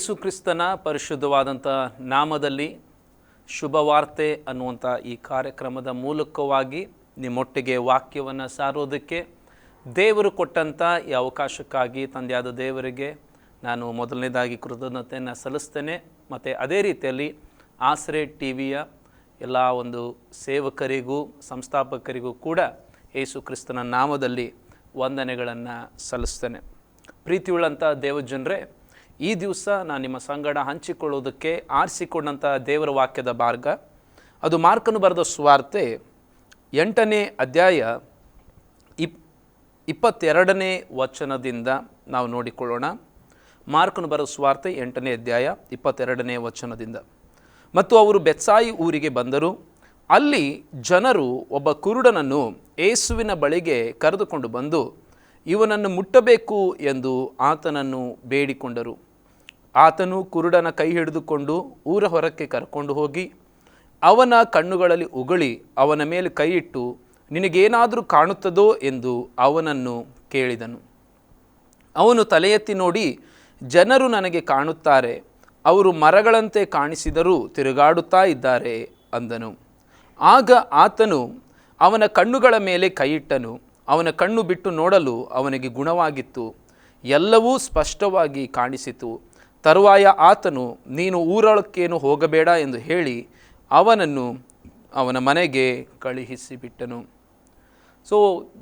ಏಸು ಕ್ರಿಸ್ತನ ಪರಿಶುದ್ಧವಾದಂಥ ನಾಮದಲ್ಲಿ ಶುಭವಾರ್ತೆ ಅನ್ನುವಂಥ ಈ ಕಾರ್ಯಕ್ರಮದ ಮೂಲಕವಾಗಿ ನಿಮ್ಮೊಟ್ಟಿಗೆ ವಾಕ್ಯವನ್ನು ಸಾರೋದಕ್ಕೆ ದೇವರು ಕೊಟ್ಟಂಥ ಈ ಅವಕಾಶಕ್ಕಾಗಿ ತಂದೆಯಾದ ದೇವರಿಗೆ ನಾನು ಮೊದಲನೇದಾಗಿ ಕೃತಜ್ಞತೆಯನ್ನು ಸಲ್ಲಿಸ್ತೇನೆ. ಮತ್ತು ಅದೇ ರೀತಿಯಲ್ಲಿ ಆಸರೆ ಟಿ ವಿಯ ಎಲ್ಲ ಒಂದು ಸೇವಕರಿಗೂ, ಸಂಸ್ಥಾಪಕರಿಗೂ ಕೂಡ ಯೇಸು ಕ್ರಿಸ್ತನ ನಾಮದಲ್ಲಿ ವಂದನೆಗಳನ್ನು ಸಲ್ಲಿಸ್ತೇನೆ. ಪ್ರೀತಿಯುಳ್ಳಂಥ ದೇವಜನರೇ ಈ ದಿವಸ ನಾನು ನಿಮ್ಮ ಸಂಗಡ ಹಂಚಿಕೊಳ್ಳೋದಕ್ಕೆ ಆರಿಸಿಕೊಂಡಂಥ ದೇವರ ವಾಕ್ಯದ ಮಾರ್ಗ. ಅದು ಮಾರ್ಕನು ಬರೆದ ಸ್ವಾರ್ತೆ ಎಂಟನೇ ಅಧ್ಯಾಯ ಇಪ್, ಇಪ್ಪತ್ತೆರಡನೇ ವಚನದಿಂದ ನಾವು ನೋಡಿಕೊಳ್ಳೋಣ. ಮಾರ್ಕನು ಬರೆದ ಸ್ವಾರ್ತೆ ಎಂಟನೇ ಅಧ್ಯಾಯ ಇಪ್ಪತ್ತೆರಡನೇ ವಚನದಿಂದ. ಮತ್ತು ಅವರು ಬೆತ್ಸಾಯಿ ಊರಿಗೆ ಬಂದರು. ಅಲ್ಲಿ ಜನರು ಒಬ್ಬ ಕುರುಡನನ್ನು ಏಸುವಿನ ಬಳಿಗೆ ಕರೆದುಕೊಂಡು ಬಂದು, ಇವನನ್ನು ಮುಟ್ಟಬೇಕು ಎಂದು ಆತನನ್ನು ಬೇಡಿಕೊಂಡರು. ಆತನು ಕುರುಡನ ಕೈ ಹಿಡಿದುಕೊಂಡು ಊರ ಹೊರಕ್ಕೆ ಕರ್ಕೊಂಡು ಹೋಗಿ, ಅವನ ಕಣ್ಣುಗಳಲ್ಲಿ ಉಗುಳಿ ಅವನ ಮೇಲೆ ಕೈಯಿಟ್ಟು, ನಿನಗೇನಾದರೂ ಕಾಣುತ್ತದೋ ಎಂದು ಅವನನ್ನು ಕೇಳಿದನು. ಅವನು ತಲೆ ಎತ್ತಿ ನೋಡಿ, ಜನರು ನನಗೆ ಕಾಣುತ್ತಾರೆ, ಅವರು ಮರಗಳಂತೆ ಕಾಣಿಸಿದರೂ ತಿರುಗಾಡುತ್ತಾ ಇದ್ದಾರೆ ಅಂದನು. ಆಗ ಆತನು ಅವನ ಕಣ್ಣುಗಳ ಮೇಲೆ ಕೈಯಿಟ್ಟನು, ಅವನ ಕಣ್ಣು ಬಿಟ್ಟು ನೋಡಲು ಅವನಿಗೆ ಗುಣವಾಗಿತ್ತು, ಎಲ್ಲವೂ ಸ್ಪಷ್ಟವಾಗಿ ಕಾಣಿಸಿತು. ತರುವಾಯ ಆತನು, ನೀನು ಊರೊಳಕ್ಕೇನು ಹೋಗಬೇಡ ಎಂದು ಹೇಳಿ ಅವನನ್ನು ಅವನ ಮನೆಗೆ ಕಳುಹಿಸಿಬಿಟ್ಟನು. ಸೊ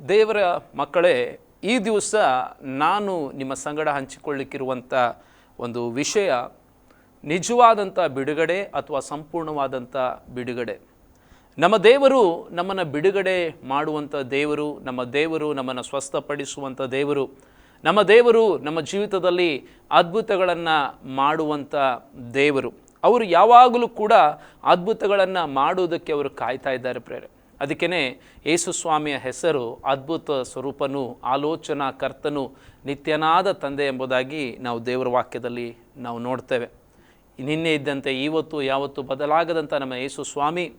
ದೇವರ ಮಕ್ಕಳೇ, ಈ ದಿವಸ ನಾನು ನಿಮ್ಮ ಸಂಗಡ ಹಂಚಿಕೊಳ್ಳಿಕ್ಕಿರುವಂಥ ಒಂದು ವಿಷಯ ನಿಜವಾದಂಥ ಬಿಡುಗಡೆ ಅಥವಾ ಸಂಪೂರ್ಣವಾದಂಥ ಬಿಡುಗಡೆ. ನಮ್ಮ ದೇವರು ನಮ್ಮನ್ನು ಬಿಡುಗಡೆ ಮಾಡುವಂಥ ದೇವರು, ನಮ್ಮ ದೇವರು ನಮ್ಮನ್ನು ಸ್ವಸ್ಥಪಡಿಸುವಂಥ ದೇವರು ನಮ್ಮ ದೇವರು ನಮ್ಮ ಜೀವಿತದಲ್ಲಿ ಅದ್ಭುತಗಳನ್ನು ಮಾಡುವಂಥ ದೇವರು. ಅವರು ಯಾವಾಗಲೂ ಕೂಡ ಅದ್ಭುತಗಳನ್ನು ಮಾಡುವುದಕ್ಕೆ ಅವರು ಕಾಯ್ತಾ ಇದ್ದಾರೆ ಪ್ರೇರೆ. ಅದಕ್ಕೇ ಯೇಸು ಸ್ವಾಮಿಯ ಹೆಸರು ಅದ್ಭುತ ಸ್ವರೂಪನು, ಆಲೋಚನಾ ಕರ್ತನು, ನಿತ್ಯನಾದ ತಂದೆ ಎಂಬುದಾಗಿ ನಾವು ದೇವರ ವಾಕ್ಯದಲ್ಲಿ ನಾವು ನೋಡ್ತೇವೆ. ನಿನ್ನೆ ಇದ್ದಂತೆ ಇವತ್ತು ಯಾವತ್ತು ಬದಲಾಗದಂಥ ನಮ್ಮ ಯೇಸು ಸ್ವಾಮಿ,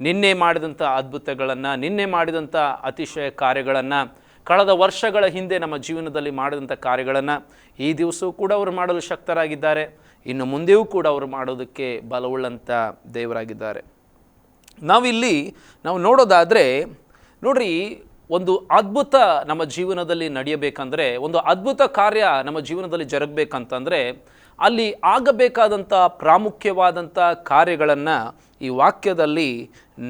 ನಿನ್ನೆ ಮಾಡಿದಂಥ ಅದ್ಭುತಗಳನ್ನು, ನಿನ್ನೆ ಮಾಡಿದಂಥ ಅತಿಶಯ ಕಾರ್ಯಗಳನ್ನು ಕಳೆದ ವರ್ಷಗಳ ಹಿಂದೆ ನಮ್ಮ ಜೀವನದಲ್ಲಿ ಮಾಡಿದಂಥ ಕಾರ್ಯಗಳನ್ನು ಈ ದಿವಸವೂ ಕೂಡ ಅವರು ಮಾಡಲು ಶಕ್ತರಾಗಿದ್ದಾರೆ. ಇನ್ನು ಮುಂದೆಯೂ ಕೂಡ ಅವರು ಮಾಡೋದಕ್ಕೆ ಬಲವುಳ್ಳಂಥ ದೇವರಾಗಿದ್ದಾರೆ. ನಾವಿಲ್ಲಿ, ನಾವು ನೋಡೋದಾದರೆ, ನೋಡ್ರಿ, ಒಂದು ಅದ್ಭುತ ನಮ್ಮ ಜೀವನದಲ್ಲಿ ನಡೆಯಬೇಕಂದ್ರೆ, ಒಂದು ಅದ್ಭುತ ಕಾರ್ಯ ನಮ್ಮ ಜೀವನದಲ್ಲಿ ಜರುಗಬೇಕಂತಂದರೆ ಅಲ್ಲಿ ಆಗಬೇಕಾದಂಥ ಪ್ರಾಮುಖ್ಯವಾದಂಥ ಕಾರ್ಯಗಳನ್ನು ಈ ವಾಕ್ಯದಲ್ಲಿ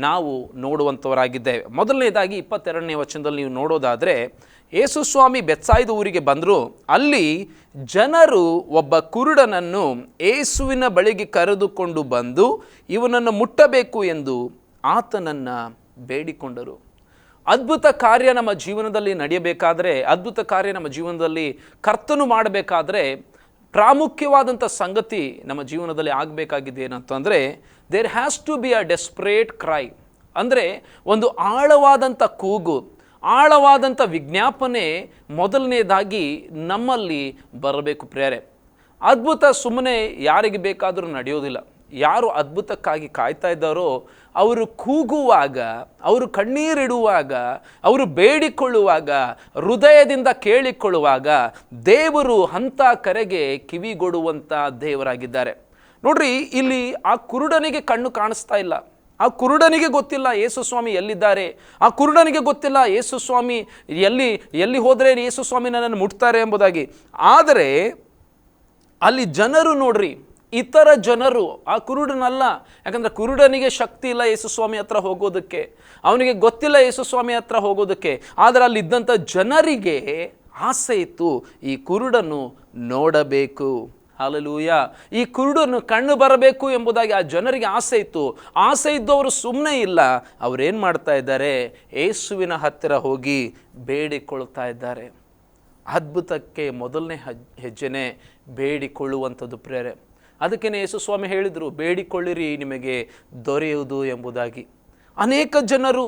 ನಾವು ನೋಡುವಂಥವರಾಗಿದ್ದೇವೆ. ಮೊದಲನೇದಾಗಿ ಇಪ್ಪತ್ತೆರಡನೇ ವಚನದಲ್ಲಿ ನೀವು ನೋಡೋದಾದರೆ ಯೇಸುಸ್ವಾಮಿ ಬೆತ್ಸಾಯ್ದ ಊರಿಗೆ ಬಂದರು, ಅಲ್ಲಿ ಜನರು ಒಬ್ಬ ಕುರುಡನನ್ನು ಏಸುವಿನ ಬಳಿಗೆ ಕರೆದುಕೊಂಡು ಬಂದು ಇವನನ್ನು ಮುಟ್ಟಬೇಕು ಎಂದು ಆತನನ್ನು ಬೇಡಿಕೊಂಡರು. ಅದ್ಭುತ ಕಾರ್ಯ ನಮ್ಮ ಜೀವನದಲ್ಲಿ ನಡೆಯಬೇಕಾದರೆ, ಅದ್ಭುತ ಕಾರ್ಯ ನಮ್ಮ ಜೀವನದಲ್ಲಿ ಕರ್ತನು ಮಾಡಬೇಕಾದ್ರೆ ಪ್ರಾಮುಖ್ಯವಾದಂಥ ಸಂಗತಿ ನಮ್ಮ ಜೀವನದಲ್ಲಿ ಆಗಬೇಕಾಗಿದೆ ಏನಂತಂದರೆ there has to be a desperate cry ಅಂದರೆ, ಒಂದು ಆಳವಾದಂಥ ಕೂಗು ಆಳವಾದಂಥ ವಿಜ್ಞಾಪನೆ ಮೊದಲನೇದಾಗಿ ನಮ್ಮಲ್ಲಿ ಬರಬೇಕು ಪ್ರೇರೆ ಅದ್ಭುತ ಸುಮ್ಮನೆ ಯಾರಿಗೆ ಬೇಕಾದರೂ ನಡೆಯೋದಿಲ್ಲ. ಯಾರು ಅದ್ಭುತಕ್ಕಾಗಿ ಕಾಯ್ತಾ ಇದ್ದಾರೋ, ಅವರು ಕೂಗುವಾಗ, ಅವರು ಕಣ್ಣೀರಿಡುವಾಗ, ಅವರು ಬೇಡಿಕೊಳ್ಳುವಾಗ, ಹೃದಯದಿಂದ ಕೇಳಿಕೊಳ್ಳುವಾಗ ದೇವರು ಹಂತ ಕರೆಗೆ ಕಿವಿಗೊಡುವಂಥ ದೇವರಾಗಿದ್ದಾರೆ. ನೋಡ್ರಿ, ಇಲ್ಲಿ ಆ ಕುರುಡನಿಗೆ ಕಣ್ಣು ಕಾಣಿಸ್ತಾ ಇಲ್ಲ. ಆ ಕುರುಡನಿಗೆ ಗೊತ್ತಿಲ್ಲ ಯೇಸು ಸ್ವಾಮಿ ಎಲ್ಲಿದ್ದಾರೆ. ಆ ಕುರುಡನಿಗೆ ಗೊತ್ತಿಲ್ಲ ಯೇಸು ಸ್ವಾಮಿ ಎಲ್ಲಿ ಎಲ್ಲಿ ಹೋದರೆ ಯೇಸು ಸ್ವಾಮಿ ನನ್ನನ್ನು ಮುಟ್ತಾರೆ ಎಂಬುದಾಗಿ. ಆದರೆ, ಅಲ್ಲಿ ಜನರು ನೋಡ್ರಿ ಇತರ ಜನರು, ಆ ಕುರುಡನಲ್ಲ, ಯಾಕಂದರೆ ಕುರುಡನಿಗೆ ಶಕ್ತಿ ಇಲ್ಲ ಯೇಸುಸ್ವಾಮಿ ಹತ್ರ ಹೋಗೋದಕ್ಕೆ, ಅವನಿಗೆ ಗೊತ್ತಿಲ್ಲ ಯೇಸುಸ್ವಾಮಿ ಹತ್ರ ಹೋಗೋದಕ್ಕೆ, ಆದರೆ ಅಲ್ಲಿದ್ದಂಥ ಜನರಿಗೆ ಆಸೆ ಇತ್ತು, ಈ ಕುರುಡನ್ನು ನೋಡಬೇಕು. ಹಾಲಲೂಯ ಈ ಕುರುಡನ್ನು ಕಣ್ಣು ಬರಬೇಕು ಎಂಬುದಾಗಿ ಆ ಜನರಿಗೆ ಆಸೆ ಇತ್ತು. ಆಸೆ ಇದ್ದವರು ಸುಮ್ಮನೆ ಇಲ್ಲ, ಅವರೇನು ಮಾಡ್ತಾ ಇದ್ದಾರೆ? ಏಸುವಿನ ಹತ್ತಿರ ಹೋಗಿ ಬೇಡಿಕೊಳ್ತಾ ಇದ್ದಾರೆ. ಅದ್ಭುತಕ್ಕೆ ಮೊದಲನೇ ಹಜ್, ಹೆಜ್ಜೆನೇ ಬೇಡಿಕೊಳ್ಳುವಂಥದ್ದು ಪ್ರೇರೆ. ಅದಕ್ಕೇ ಯೇಸುಸ್ವಾಮಿ ಹೇಳಿದರು, ಬೇಡಿಕೊಳ್ಳಿರಿ, ನಿಮಗೆ ದೊರೆಯುವುದು ಎಂಬುದಾಗಿ. ಅನೇಕ ಜನರು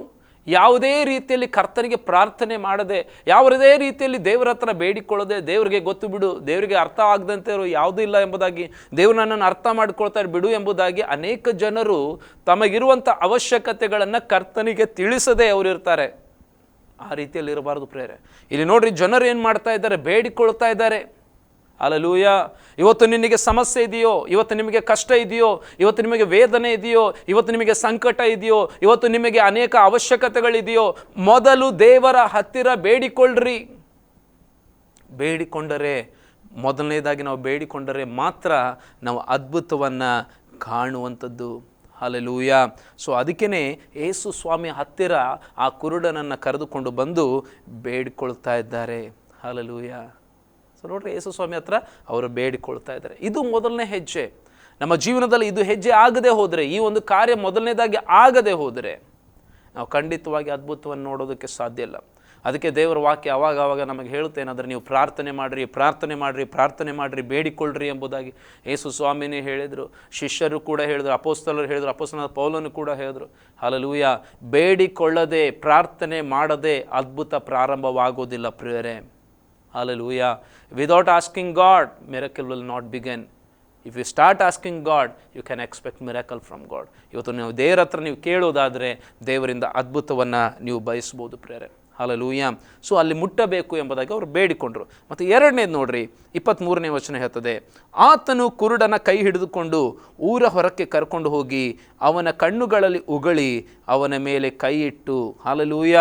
ಯಾವುದೇ ರೀತಿಯಲ್ಲಿ ಕರ್ತನಿಗೆ ಪ್ರಾರ್ಥನೆ ಮಾಡದೆ ಯಾವುದೇ ರೀತಿಯಲ್ಲಿ ದೇವರ ಹತ್ರ ಬೇಡಿಕೊಳ್ಳದೆ, ದೇವರಿಗೆ ಗೊತ್ತು ಬಿಡು, ದೇವರಿಗೆ ಅರ್ಥ ಆಗದಂತೆ ಇರೋ ಯಾವುದೂ ಇಲ್ಲ ಎಂಬುದಾಗಿ, ದೇವರು ನನ್ನನ್ನು ಅರ್ಥ ಮಾಡ್ಕೊಳ್ತಾರೆ ಬಿಡು ಎಂಬುದಾಗಿ ಅನೇಕ ಜನರು ತಮಗಿರುವಂಥ ಅವಶ್ಯಕತೆಗಳನ್ನು ಕರ್ತನಿಗೆ ತಿಳಿಸದೆ ಅವರಿರ್ತಾರೆ ಆ ರೀತಿಯಲ್ಲಿ ಇರಬಾರ್ದು ಪ್ರೇರೆ. ಇಲ್ಲಿ ನೋಡ್ರಿ, ಜನರು ಏನು ಮಾಡ್ತಾ ಇದ್ದಾರೆ? ಬೇಡಿಕೊಳ್ತಾ ಇದ್ದಾರೆ. ಅಲಲೂಯ ಇವತ್ತು ನಿನಗೆ ಸಮಸ್ಯೆ ಇದೆಯೋ, ಇವತ್ತು ನಿಮಗೆ ಕಷ್ಟ ಇದೆಯೋ, ಇವತ್ತು ನಿಮಗೆ ವೇದನೆ ಇದೆಯೋ, ಇವತ್ತು ನಿಮಗೆ ಸಂಕಟ ಇದೆಯೋ, ಇವತ್ತು ನಿಮಗೆ ಅನೇಕ ಅವಶ್ಯಕತೆಗಳಿದೆಯೋ, ಮೊದಲು ದೇವರ ಹತ್ತಿರ ಬೇಡಿಕೊಳ್ಳ್ರಿ. ಬೇಡಿಕೊಂಡರೆ, ಮೊದಲನೇದಾಗಿ ನಾವು ಬೇಡಿಕೊಂಡರೆ ಮಾತ್ರ ನಾವು ಅದ್ಭುತವನ್ನು ಕಾಣುವಂಥದ್ದು. ಅಲಲೂಯ ಸೊ ಅದಕ್ಕೇ ಯೇಸು ಸ್ವಾಮಿ ಹತ್ತಿರ ಆ ಕುರುಡನನ್ನು ಕರೆದುಕೊಂಡು ಬಂದು ಬೇಡಿಕೊಳ್ತಾ ಇದ್ದಾರೆ. ಅಲಲೂಯ ಸೊ ನೋಡ್ರಿ ಯೇಸು ಸ್ವಾಮಿ ಹತ್ರ ಅವರು ಬೇಡಿಕೊಳ್ತಾ ಇದ್ದಾರೆ. ಇದು ಮೊದಲನೇ ಹೆಜ್ಜೆ. ನಮ್ಮ ಜೀವನದಲ್ಲಿ ಇದು ಹೆಜ್ಜೆ ಆಗದೆ ಹೋದರೆ, ಈ ಒಂದು ಕಾರ್ಯ ಮೊದಲನೇದಾಗಿ ಆಗದೆ ಹೋದರೆ ನಾವು ಖಂಡಿತವಾಗಿ ಅದ್ಭುತವನ್ನು ನೋಡೋದಕ್ಕೆ ಸಾಧ್ಯ ಇಲ್ಲ. ಅದಕ್ಕೆ ದೇವರ ವಾಕ್ಯ ಅವಾಗ ಅವಾಗ ನಮಗೆ ಹೇಳುತ್ತೇನಾದ್ರೆ ನೀವು ಪ್ರಾರ್ಥನೆ ಮಾಡಿರಿ ಪ್ರಾರ್ಥನೆ ಮಾಡಿರಿ ಪ್ರಾರ್ಥನೆ ಮಾಡಿರಿ, ಬೇಡಿಕೊಳ್ಳ್ರಿ ಎಂಬುದಾಗಿ ಯೇಸು ಸ್ವಾಮಿನೇ ಹೇಳಿದರು. ಶಿಷ್ಯರು ಕೂಡ ಹೇಳಿದರು, ಅಪೋಸ್ತಲರು ಹೇಳಿದರು ಅಪೋಸ್ತನ ಪೌಲನು ಕೂಡ ಹೇಳಿದರು. ಹಲಲೂಯ ಬೇಡಿಕೊಳ್ಳದೆ, ಪ್ರಾರ್ಥನೆ ಮಾಡದೆ ಅದ್ಭುತ ಪ್ರಾರಂಭವಾಗೋದಿಲ್ಲ ಪ್ರಿಯರೇ. Hallelujah without asking God miracle will not begin if you start asking God you can expect miracle from God ಇವತ್ತು ನೀವು ದೇವರ ಹತ್ರ ನೀವು ಕೇಳೋದಾದರೆ ದೇವರಿಂದ ಅದ್ಭುತವನ್ನು ನೀವು ಬಯಸ್ಬೋದು ಪ್ರೇರೆ. ಹಾಲಲೂಯ ಸೊ ಅಲ್ಲಿ ಮುಟ್ಟಬೇಕು ಎಂಬುದಾಗಿ ಅವರು ಬೇಡಿಕೊಂಡರು. ಮತ್ತು ಎರಡನೇದು ನೋಡ್ರಿ ಇಪ್ಪತ್ತ್ಮೂರನೇ ವಚನ ಹೇಳ್ತದೆ, ಆತನು ಕುರುಡನ ಕೈ ಹಿಡಿದುಕೊಂಡು ಊರ ಹೊರಕ್ಕೆ ಕರ್ಕೊಂಡು ಹೋಗಿ ಅವನ ಕಣ್ಣುಗಳಲ್ಲಿ ಉಗಳಿ ಅವನ ಮೇಲೆ ಕೈ ಇಟ್ಟು ಹಾಲಲೂಯ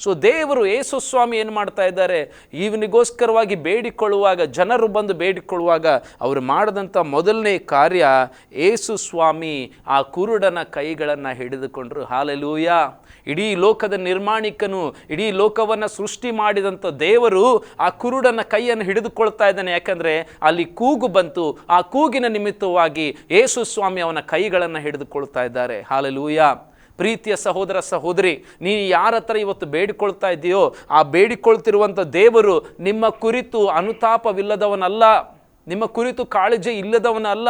ಸೊ ದೇವರು ಯೇಸು ಸ್ವಾಮಿ ಏನು ಮಾಡ್ತಾ ಇದ್ದಾರೆ? ಇವನಿಗೋಸ್ಕರವಾಗಿ ಬೇಡಿಕೊಳ್ಳುವಾಗ, ಜನರು ಬಂದು ಬೇಡಿಕೊಳ್ಳುವಾಗ ಅವರು ಮಾಡಿದಂಥ ಮೊದಲನೇ ಕಾರ್ಯ ಏಸು ಸ್ವಾಮಿ ಆ ಕುರುಡನ ಕೈಗಳನ್ನು ಹಿಡಿದುಕೊಂಡ್ರು. ಹಾಲೆಲೂಯ! ಇಡೀ ಲೋಕದ ನಿರ್ಮಾಣಿಕನು, ಇಡೀ ಲೋಕವನ್ನು ಸೃಷ್ಟಿ ಮಾಡಿದಂಥ ದೇವರು ಆ ಕುರುಡನ ಕೈಯನ್ನು ಹಿಡಿದುಕೊಳ್ತಾ ಇದ್ದಾನೆ. ಯಾಕಂದರೆ ಅಲ್ಲಿ ಕೂಗು ಬಂತು. ಆ ಕೂಗಿನ ನಿಮಿತ್ತವಾಗಿ ಏಸು ಸ್ವಾಮಿ ಅವನ ಕೈಗಳನ್ನು ಹಿಡಿದುಕೊಳ್ತಾ ಇದ್ದಾರೆ. ಹಾಲೆಲೂಯ! ಪ್ರೀತಿಯ ಸಹೋದರ ಸಹೋದರಿ ನೀನು ಯಾರ ಹತ್ರ ಇವತ್ತು ಬೇಡಿಕೊಳ್ತಾ ಇದೆಯೋ, ಆ ಬೇಡಿಕೊಳ್ತಿರುವಂಥ ದೇವರು ನಿಮ್ಮ ಕುರಿತು ಅನುತಾಪವಿಲ್ಲದವನಲ್ಲ, ನಿಮ್ಮ ಕುರಿತು ಕಾಳಜಿ ಇಲ್ಲದವನಲ್ಲ.